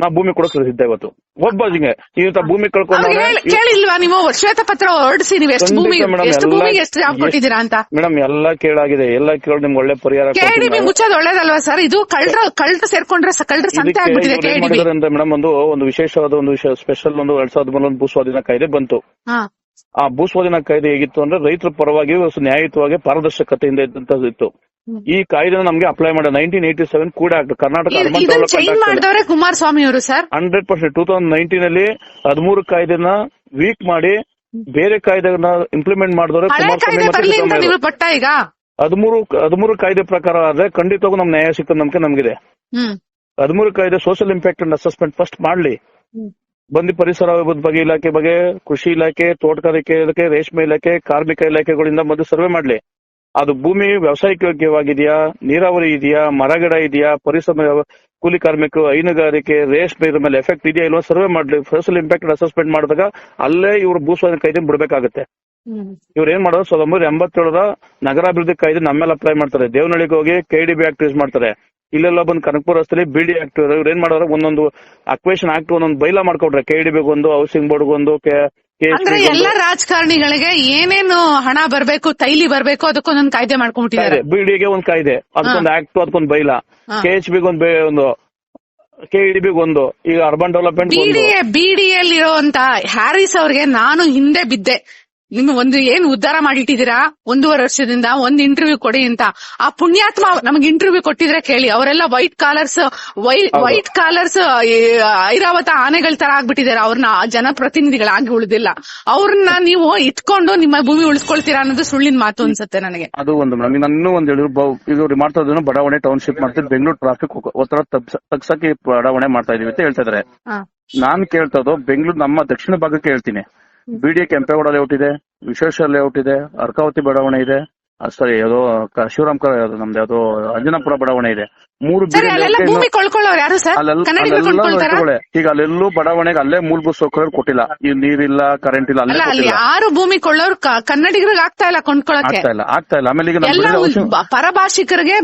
ನಾ ಭೂಮಿ ಕೊಡಕ್ ಸಿದ್ಧ ಇವತ್ತು. ಒಬ್ಬ ಹಿಂಗೆ ಇವತ್ತ ಭೂಮಿ ಕಳ್ಕೊಂಡ್ರೆ ಕೇಳಿಲ್ವಾ ನೀವು? ಶ್ವೇತ ಪತ್ರ ಹೊರಡಿಸಿ ನೀವು ಎಷ್ಟು ಭೂಮಿ ಎಷ್ಟು ಎಲ್ಲ- ಭೂಮಿಗೆ ಎಷ್ಟು ಜಾಬ್ ಕೊಟ್ಟಿದ್ದೀರಾ ಅಂತ? ಮೇಡಮ್ ಎಲ್ಲಾ ಕೇಳಾಗಿದೆ. ಎಲ್ಲಾ ಕೇಳಿ ನಿಮ್ಗೆ ಒಳ್ಳೆ ಪರಿಹಾರ ಕೆಡಿಬಿ. ಮುಚ್ಚೋದು ಒಳ್ಳೇದಲ್ವಾ ಸರ್? ಇದು ಕಳ್ಳರು ಕಳ್ಳರು ಸೇರ್ಕೊಂಡ್ರೆ ಕಳ್ಳರು ಸಂತೆ ಆಗ್ಬಿಟ್ಟಿದೆ ಕೆಡಿಬಿ ಅಂದ್ರೆ ಮೇಡಮ್ ಒಂದು ಒಂದು ವಿಶೇಷವಾದ ಒಂದು ಸ್ಪೆಷಲ್ ಒಂದು ಎರಡ್ ಸಾವಿರದ ಒಂದು ಭೂಸ್ವಾಧೀನ ಕಾಯ್ದೆ ಬಂತು. ಆ ಭೂಸ್ವಾಧೀನ ಕಾಯ್ದೆ ಹೇಗಿತ್ತು ಅಂದ್ರೆ ರೈತರ ಪರವಾಗಿ ನ್ಯಾಯಯುತವಾಗಿ ಪಾರದರ್ಶಕತೆಯಿಂದ ಇದ್ದಂತದ್ದು ಇತ್ತು. ಈ ಕಾಯ್ದೆ ನಮ್ಗೆ ಅಪ್ಲೈ ಮಾಡಿ ನೈನ್ಟೀನ್ ಏಟಿ ಸೆವೆನ್ ಕೂಡ ಆಕ್ಟ್ ಕರ್ನಾಟಕ ಕುಮಾರಸ್ವಾಮಿ ಅವರು sir hundred percent. Two thousand nineteen ಅಲ್ಲಿ ಹದಿಮೂರು ಕಾಯ್ದೆನ ವೀಕ್ ಮಾಡಿ ಬೇರೆ ಕಾಯ್ದೆನ ಇಂಪ್ಲಿಮೆಂಟ್ ಮಾಡಿದವರು ಕುಮಾರಸ್ವಾಮಿ ಹದಿಮೂರು ಹದಿಮೂರು ಕಾಯ್ದೆ ಪ್ರಕಾರ ಆದ್ರೆ ಖಂಡಿತವಾಗೂ ನಮ್ ನ್ಯಾಯ ಸಿಕ್ಕ ನಮ್ಗೆ ನಮ್ಗಿದೆ. ಹದಿಮೂರು ಕಾಯ್ದೆ social impact and assessment first ಮಾಡ್ಲಿ. ಬಂದಿ ಬಂದು ಪರಿಸರ ಬಗ್ಗೆ ಇಲಾಖೆ ಬಗ್ಗೆ ಕೃಷಿ ಇಲಾಖೆ ತೋಟಗಾರಿಕೆ ಇಲಾಖೆ ರೇಷ್ಮೆ ಇಲಾಖೆ ಕಾರ್ಮಿಕ ಇಲಾಖೆಗಳಿಂದ ಮೊದಲು ಸರ್ವೆ ಮಾಡ್ಲಿ. ಅದು ಭೂಮಿ ವ್ಯವಸಾಯಕ್ಕೆ ಯೋಗ್ಯವಾಗಿದೆಯಾ? ನೀರಾವರಿ ಇದೆಯಾ? ಮರಗಿಡ ಇದೆಯಾ? ಪರಿಸರ ಕೂಲಿ ಕಾರ್ಮಿಕ ಹೈನುಗಾರಿಕೆ ರೇಷ್ಮೆ ಇದ್ರ ಮೇಲೆ ಎಫೆಕ್ಟ್ ಇದೆಯಾ ಇಲ್ವಾ? ಸರ್ವೆ ಮಾಡ್ಲಿ ಫಸಲ್ ಇಂಪ್ಯಾಕ್ಟ್ ಅಸೆಸ್ಮೆಂಟ್ ಮಾಡಿದಾಗ ಅಲ್ಲೇ ಇವ್ರು ಭೂಸ್ವಾಧೀನ ಕಾಯ್ದೆ ಬಿಡಬೇಕಾಗುತ್ತೆ. ಇವ್ರು ಏನ್ ಮಾಡೋದು? ಸಾವಿರದ ಒಂಬೈನೂರ ಎಂಬತ್ತೇಳರ ನಗರಾಭಿವೃದ್ಧಿ ಕಾಯ್ದೆ ನಮ್ಮೇಲೆ ಅಪ್ಲೈ ಮಾಡ್ತಾರೆ. ದೇವನಹಳ್ಳಿಗೆ ಹೋಗಿ ಕೆಡಿಬಿ ಆಕ್ಟ್ ಯೂಸ್ ಮಾಡ್ತಾರೆ. ಇಲ್ಲೆಲ್ಲ ಬಂದು ಕನಕಪುರ ರಸ್ತೆಲಿ ಬಿಡಿ ಆಕ್ಟ್ ಇವ್ರು ಏನ್ ಮಾಡೋರು? ಒಂದೊಂದು ಅಕ್ವೇಷನ್ ಆಕ್ಟ್ ಒಂದೊಂದು ಬೈಲಾ ಮಾಡ್ಕೊಟ್ರೆ ಕೆಡಿಬಿಗೆ ಒಂದು ಹೌಸಿಂಗ್ ಬೋರ್ಡ್ ಒಂದು ಅಂದ್ರೆ ಎಲ್ಲ ರಾಜಕಾರಣಿಗಳಿಗೆ ಏನೇನು ಹಣ ಬರ್ಬೇಕು ತೈಲಿ ಬರ್ಬೇಕು ಅದಕ್ಕೊಂದೊಂದು ಕಾಯ್ದೆ ಮಾಡ್ಕೊಂಡ್ಬಿಟ್ಟಿದ್ದಾರೆ. ಬಿಡಿಗೆ ಒಂದ್ ಕಾಯ್ದೆ. ಅದಕ್ಕೊಂದು ಆಕ್ಟ್ ಅದಕ್ಕೊಂದು ಬೈಲಾ. ಕೆ ಎಚ್ ಬಿಗೆ ಒಂದು ಬೇ- ಒಂದು ಬಿ ಒಂದು ಈಗ ಅರ್ಬನ್ ಡೆವಲಪ್ಮೆಂಟ್ ಬಿಡಿಎ ಬಿಡಿಎಲ್ ಇರುವಂತ ಹ್ಯಾರಿಸ್ ಅವ್ರಿಗೆ ನಾನು ಹಿಂದೆ ಬಿದ್ದೆ. ನಿಮ್ಮ ಒಂದು ಏನ್ ಉದ್ಧಾರ ಮಾಡಿಟ್ಟಿದ್ದೀರಾ? ಒಂದೂವರೆ ವರ್ಷದಿಂದ ಒಂದ್ ಇಂಟರ್ವ್ಯೂ ಕೊಡಿ ಅಂತ. ಆ ಪುಣ್ಯಾತ್ಮ ನಮಗೆ ಇಂಟರ್ವ್ಯೂ ಕೊಟ್ಟಿದ್ರೆ ಕೇಳಿ. ಅವರೆಲ್ಲ white collars white collars Airavata ಆನೆಗಳ ತರ ಆಗ್ಬಿಟ್ಟಿದ್ದಾರೆ. ಅವ್ರನ್ನ ಜನಪ್ರತಿನಿಧಿಗಳಾಗಿ ಉಳಿದಿಲ್ಲ. ಅವ್ರನ್ನ ನೀವು ಇಟ್ಕೊಂಡು ನಿಮ್ಮ ಭೂಮಿ ಉಳಿಸ್ಕೊಳ್ತೀರಾ ಅನ್ನೋದು ಸುಳ್ಳಿನ ಮಾತು ಅನ್ಸುತ್ತೆ ನನಗೆ. ಅದು ಒಂದು ಮೇಡಮ್ ನಾನು ಇನ್ನೂ ಒಂದ್ ಹೇಳಿದ್ರು ಮಾಡ್ತಾ ಇದ್ರು ಬಡಾವಣೆ ಟೌನ್ಶಿಪ್ ಮಾಡ್ತಿದ್ರು ಬೆಂಗಳೂರು ಟ್ರಾಫಿಕ್ ಒತ್ತಡ ತಗ್ಸ- ತಗ್ಸಕ್ಕೆ ಬಡಾವಣೆ ಮಾಡ್ತಾ ಇದೀವಿ ಅಂತ ಹೇಳ್ತಾ ಇದಾರೆ. ನಾನ್ ಕೇಳ್ತಾ ಬೆಂಗಳೂರು ನಮ್ಮ ದಕ್ಷಿಣ ಭಾಗಕ್ಕೆ ಹೇಳ್ತೀನಿ. ಬಿಡಿ ಕೆಂಪೇಗೌಡ ಲೇಔಟ್ ಇದೆ ವಿಶ್ವೇಶ್ವರ ಲೇಔಟ್ ಇದೆ ಅರ್ಕಾವತಿ ಬಡಾವಣೆ ಇದೆ. ಸಾರಿ ಯಾವುದೋ ಶಿವರಾಮ್ ನಮ್ದು ಯಾವ್ದೋ ಅಂಜನಾಪುರ ಬಡಾವಣೆ ಇದೆ. ಮೂರು. ಈಗ ಅಲ್ಲೆಲ್ಲೂ ಬಡಾವಣೆಗೆ ಅಲ್ಲೇ ಮೂಲಭೂತ ಸೌಕರ್ಯ ಕೊಟ್ಟಿಲ್ಲ. ಈ ನೀರಿಲ್ಲ ಕರೆಂಟ್ ಇಲ್ಲ ಅಲ್ಲೇ ಯಾರು ಭೂಮಿ ಕೊಳ್ಳೋರು ಕನ್ನಡಿಗರಿಗೆ ಆಗ್ತಾ ಇಲ್ಲ ಕೊಂಡ್ಕೊಳಕ್ಕೆ. ಆಗ್ತಾ ಇಲ್ಲ ಆಗ್ತಾ ಇಲ್ಲ. ಆಮೇಲೆ ಈಗ ಪರಭಾಷಿಕರಿಗೆ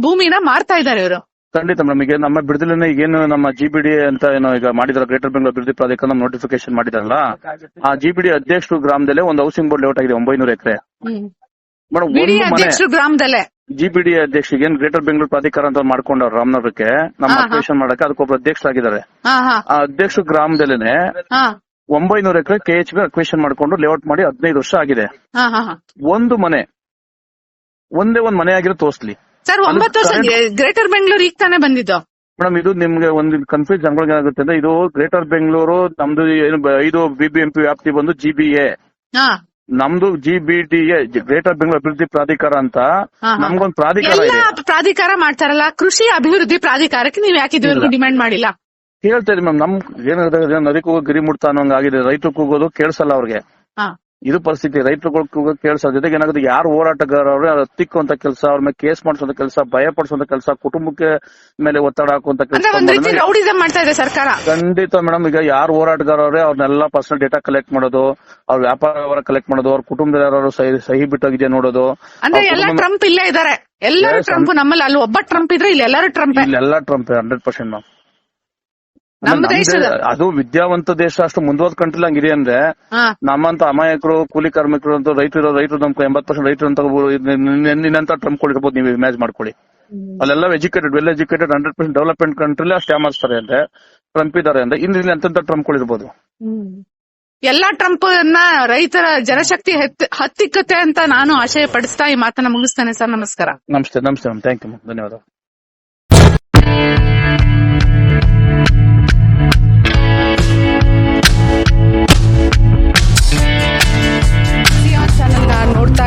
ಭೂಮಿನ ಮಾರ್ತಾ ಇದ್ದಾರೆ ಇವರು. ಖಂಡಿತ ಮೇಡಮ್ ಈಗ ನಮ್ಮ ಬಿಡದಲ್ಲೇ ಈಗೇನು ನಮ್ಮ ಜಿಬಿಡಿ ಅಂತ ಏನೋ ಈಗ ಮಾಡಿದಾರೆ ಗ್ರೇಟರ್ ಬೆಂಗಳೂರು ಅಭಿವೃದ್ಧಿ ಪ್ರಾಧಿಕಾರ ನೋಟಿಫಿಕೇಶನ್ ಮಾಡಿದಾರಲ್ಲ ಆ ಜಿಬಿಡಿ ಅಧ್ಯಕ್ಷರು ಗ್ರಾಮದಲ್ಲೇ ಒಂದು ಹೌಸಿಂಗ್ ಬೋರ್ಡ್ ಲೇಔಟ್ ಆಗಿದೆ ಒಂಬೈನೂರು ಎಕರೆ. ಮೇಡಮ್ ಬಿಡಿ ಮನೆ ಅಧ್ಯಕ್ಷರು ಗ್ರಾಮದಲ್ಲೇ. ಜಿಬಿಡಿ ಅಧ್ಯಕ್ಷ ಏನ್ ಗ್ರೇಟರ್ ಬೆಂಗಳೂರು ಪ್ರಾಧಿಕಾರ ಅಂತ ಮಾಡ್ಕೊಂಡವ್ರು ರಾಮನಗರಕ್ಕೆ ನಮ್ಮ ಅಪ್ಲಿಕೇಶನ್ ಮಾಡಕ್ಕೆ ಅದಕ್ಕೊಬ್ರು ಅಧ್ಯಕ್ಷರಾಗಿದ್ದಾರೆ. ಆ ಅಧ್ಯಕ್ಷ ಗ್ರಾಮದಲ್ಲೇನೆ ಒಂಬೈನೂರ acre K H B acquisition ಮಾಡ್ಕೊಂಡು ಲೇಔಟ್ ಮಾಡಿ ಹದಿನೈದು ವರ್ಷ ಆಗಿದೆ. ಒಂದು ಮನೆ ಒಂದೇ ಒಂದ್ ಮನೆ ಆಗಿರೋ ತೋರ್ಸ್ಲಿ. ಸರ್ ಒಂಬತ್ತು ವರ್ಷ ಗ್ರೇಟರ್ ಬೆಂಗಳೂರು ಈಗ ತಾನೇ ಬಂದಿದ್ದು? ಮೇಡಮ್ ಇದು ನಿಮ್ಗೆ ಒಂದು ಕನ್ಫ್ಯೂಸ್ ಜನಗಳಿಗೆ ಏನಾಗುತ್ತೆ ಅಂದ್ರೆ ಇದು ಗ್ರೇಟರ್ ಬೆಂಗಳೂರು ನಮ್ದು ಏನು ಬ- ಐದು ಬಿಬಿಎಂಪಿ ವ್ಯಾಪ್ತಿ ಬಂದು ಜಿಬಿಎ ಹಾ. ನಮ್ದು ಜಿಬಿಡಿಎ ಗ್ರೇಟರ್ ಬೆಂಗಳೂರು ಅಭಿವೃದ್ಧಿ ಪ್ರಾಧಿಕಾರ ಅಂತ ಹಾ. ನಮ್ಗೊಂದು ಪ್ರಾಧಿಕಾರ ಎಲ್ಲ ಇದೆ. ಪ್ರಾಧಿಕಾರ ಮಾಡ್ತಾರಲ್ಲ ಕೃಷಿ ಅಭಿವೃದ್ಧಿ ಪ್ರಾಧಿಕಾರಕ್ಕೆ ನೀವು ಯಾಕೆ ಇದುವರೆಗೂ ಡಿಮ್ಯಾಂಡ್ ಮಾಡಿಲ್ಲ? ಹೇಳ್ತಾ ಇದೀವಿ ಮ್ಯಾಮ್ ನಮ್ ಏನಾಗುತ್ತೆ ನದಿ ಕೂಗೋ ಗಿರಿ ಮುಡ್ತಾ ಅನ್ನೋಂಗಾಗಿದೆ ರೈತರು ಕೂಗೋದು ಕೇಳಿಸಲ್ಲ ಅವ್ರಿಗೆ. ಹಾ. ಇದು ಪರಿಸ್ಥಿತಿ. ರೈತರುಗಳು ಕೇಳಿಸೋ ಜೊತೆಗೆ ಏನಾಗುತ್ತೆ ಯಾರು ಹೋರಾಟಗಾರವ್ರೆ ಅವ್ರ ಹತ್ತಿಕ್ಕುವಂತ ಕೆಲಸ ಅವ್ರ ಮೇಲೆ ಕೇಸ್ ಮಾಡಿಸುವಂತ ಕೆಲಸ ಭಯ ಪಡಿಸುವಂತ ಕೆಲಸ ಕುಟುಂಬಕ್ಕೆ ಮೇಲೆ ಒತ್ತಡ ಹಾಕುವಂತ ಕೆಲಸ ರೌಡಿಸಂ ಮಾಡ್ತಾ ಇದೆ ಸರ್ಕಾರ. ಖಂಡಿತ ಮೇಡಮ್ ಈಗ ಯಾರು ಹೋರಾಟಗಾರವ್ರೆ ಅವ್ರನ್ನೆಲ್ಲ ಪರ್ಸನಲ್ ಡೇಟಾ ಕಲೆಕ್ಟ್ ಮಾಡೋದು ಅವ್ರ ವ್ಯಾಪಾರ ವ್ಯವಹಾರ ಕಲೆಕ್ಟ್ ಮಾಡೋದು ಅವ್ರ ಕುಟುಂಬದ ಯಾರು ಸಹಿ ಬಿಟ್ಟೋಗಿದೆ ನೋಡೋದು ಅಂದ್ರೆ ಎಲ್ಲ ಟ್ರಂಪ್ ಇಲ್ಲೇ ಇದಾರೆ ಎಲ್ಲರೂ ಟ್ರಂಪ್ ನಮ್ಮಲ್ಲಿ ಅಲ್ಲಿ ಒಬ್ಬ ಟ್ರಂಪ್ ಇದ್ರೆ ಇಲ್ಲಿ ಎಲ್ಲರೂ ಟ್ರಂಪ್ ಇಲ್ಲೆಲ್ಲ ಟ್ರಂಪ್ ಹಂಡ್ರೆಡ್ ಪರ್ಸೆಂಟ್ ಮ್ಯಾಮ್ ಅದು ವಿದ್ಯಾವಂತ ದೇಶ ಅಷ್ಟು ಮುಂದುವರೆದ ಕಂಟ್ರಿ ಹಂಗಿದೆ ಅಂದ್ರೆ. ನಮ್ಮಂತ ಅಮಾಯಕರು ಕೂಲಿ ಕಾರ್ಮಿಕರು ಅಂತ ರೈತರು ರೈತರು ನಮ್ ಎಂಬತ್ ಪರ್ಸೆಂಟ್ ರೈತರು ಅಂತ ನಿನ್ನಂತ ಟ್ರಂಪ್ ಕೊಡಿರ್ಬೋದು ನೀವು ಇಮ್ಯಾಜ್ ಮಾಡ್ಕೊಳ್ಳಿ. ಅಲ್ಲೆಲ್ಲ educated well educated hundred percent development country ಅಷ್ಟು ಮಾಡ್ತಾರೆ ಅಂದ್ರೆ ಟ್ರಂಪ್ ಇದಾರೆ ಅಂದ್ರೆ ಇಲ್ಲಿ ಎಂತ ಟ್ರಂಪ್ ಕೊಡಿರ್ಬೋದು ಎಲ್ಲಾ ಟ್ರಂಪ್ ಅನ್ನ ರೈತರ ಜನಶಕ್ತಿ ಹತ್ತಿಕ್ಕತೆ ಅಂತ ನಾನು ಆಶಯ ಪಡಿಸ್ತಾ ಈ ಮಾತನ್ನ ಮುಗಿಸ್ತೇನೆ ಸರ್ ನಮಸ್ಕಾರ. ನಮಸ್ತೆ ನಮಸ್ತೆ ಮ್ಯಾಮ್ ಥ್ಯಾಂಕ್ ಯು ಧನ್ಯವಾದ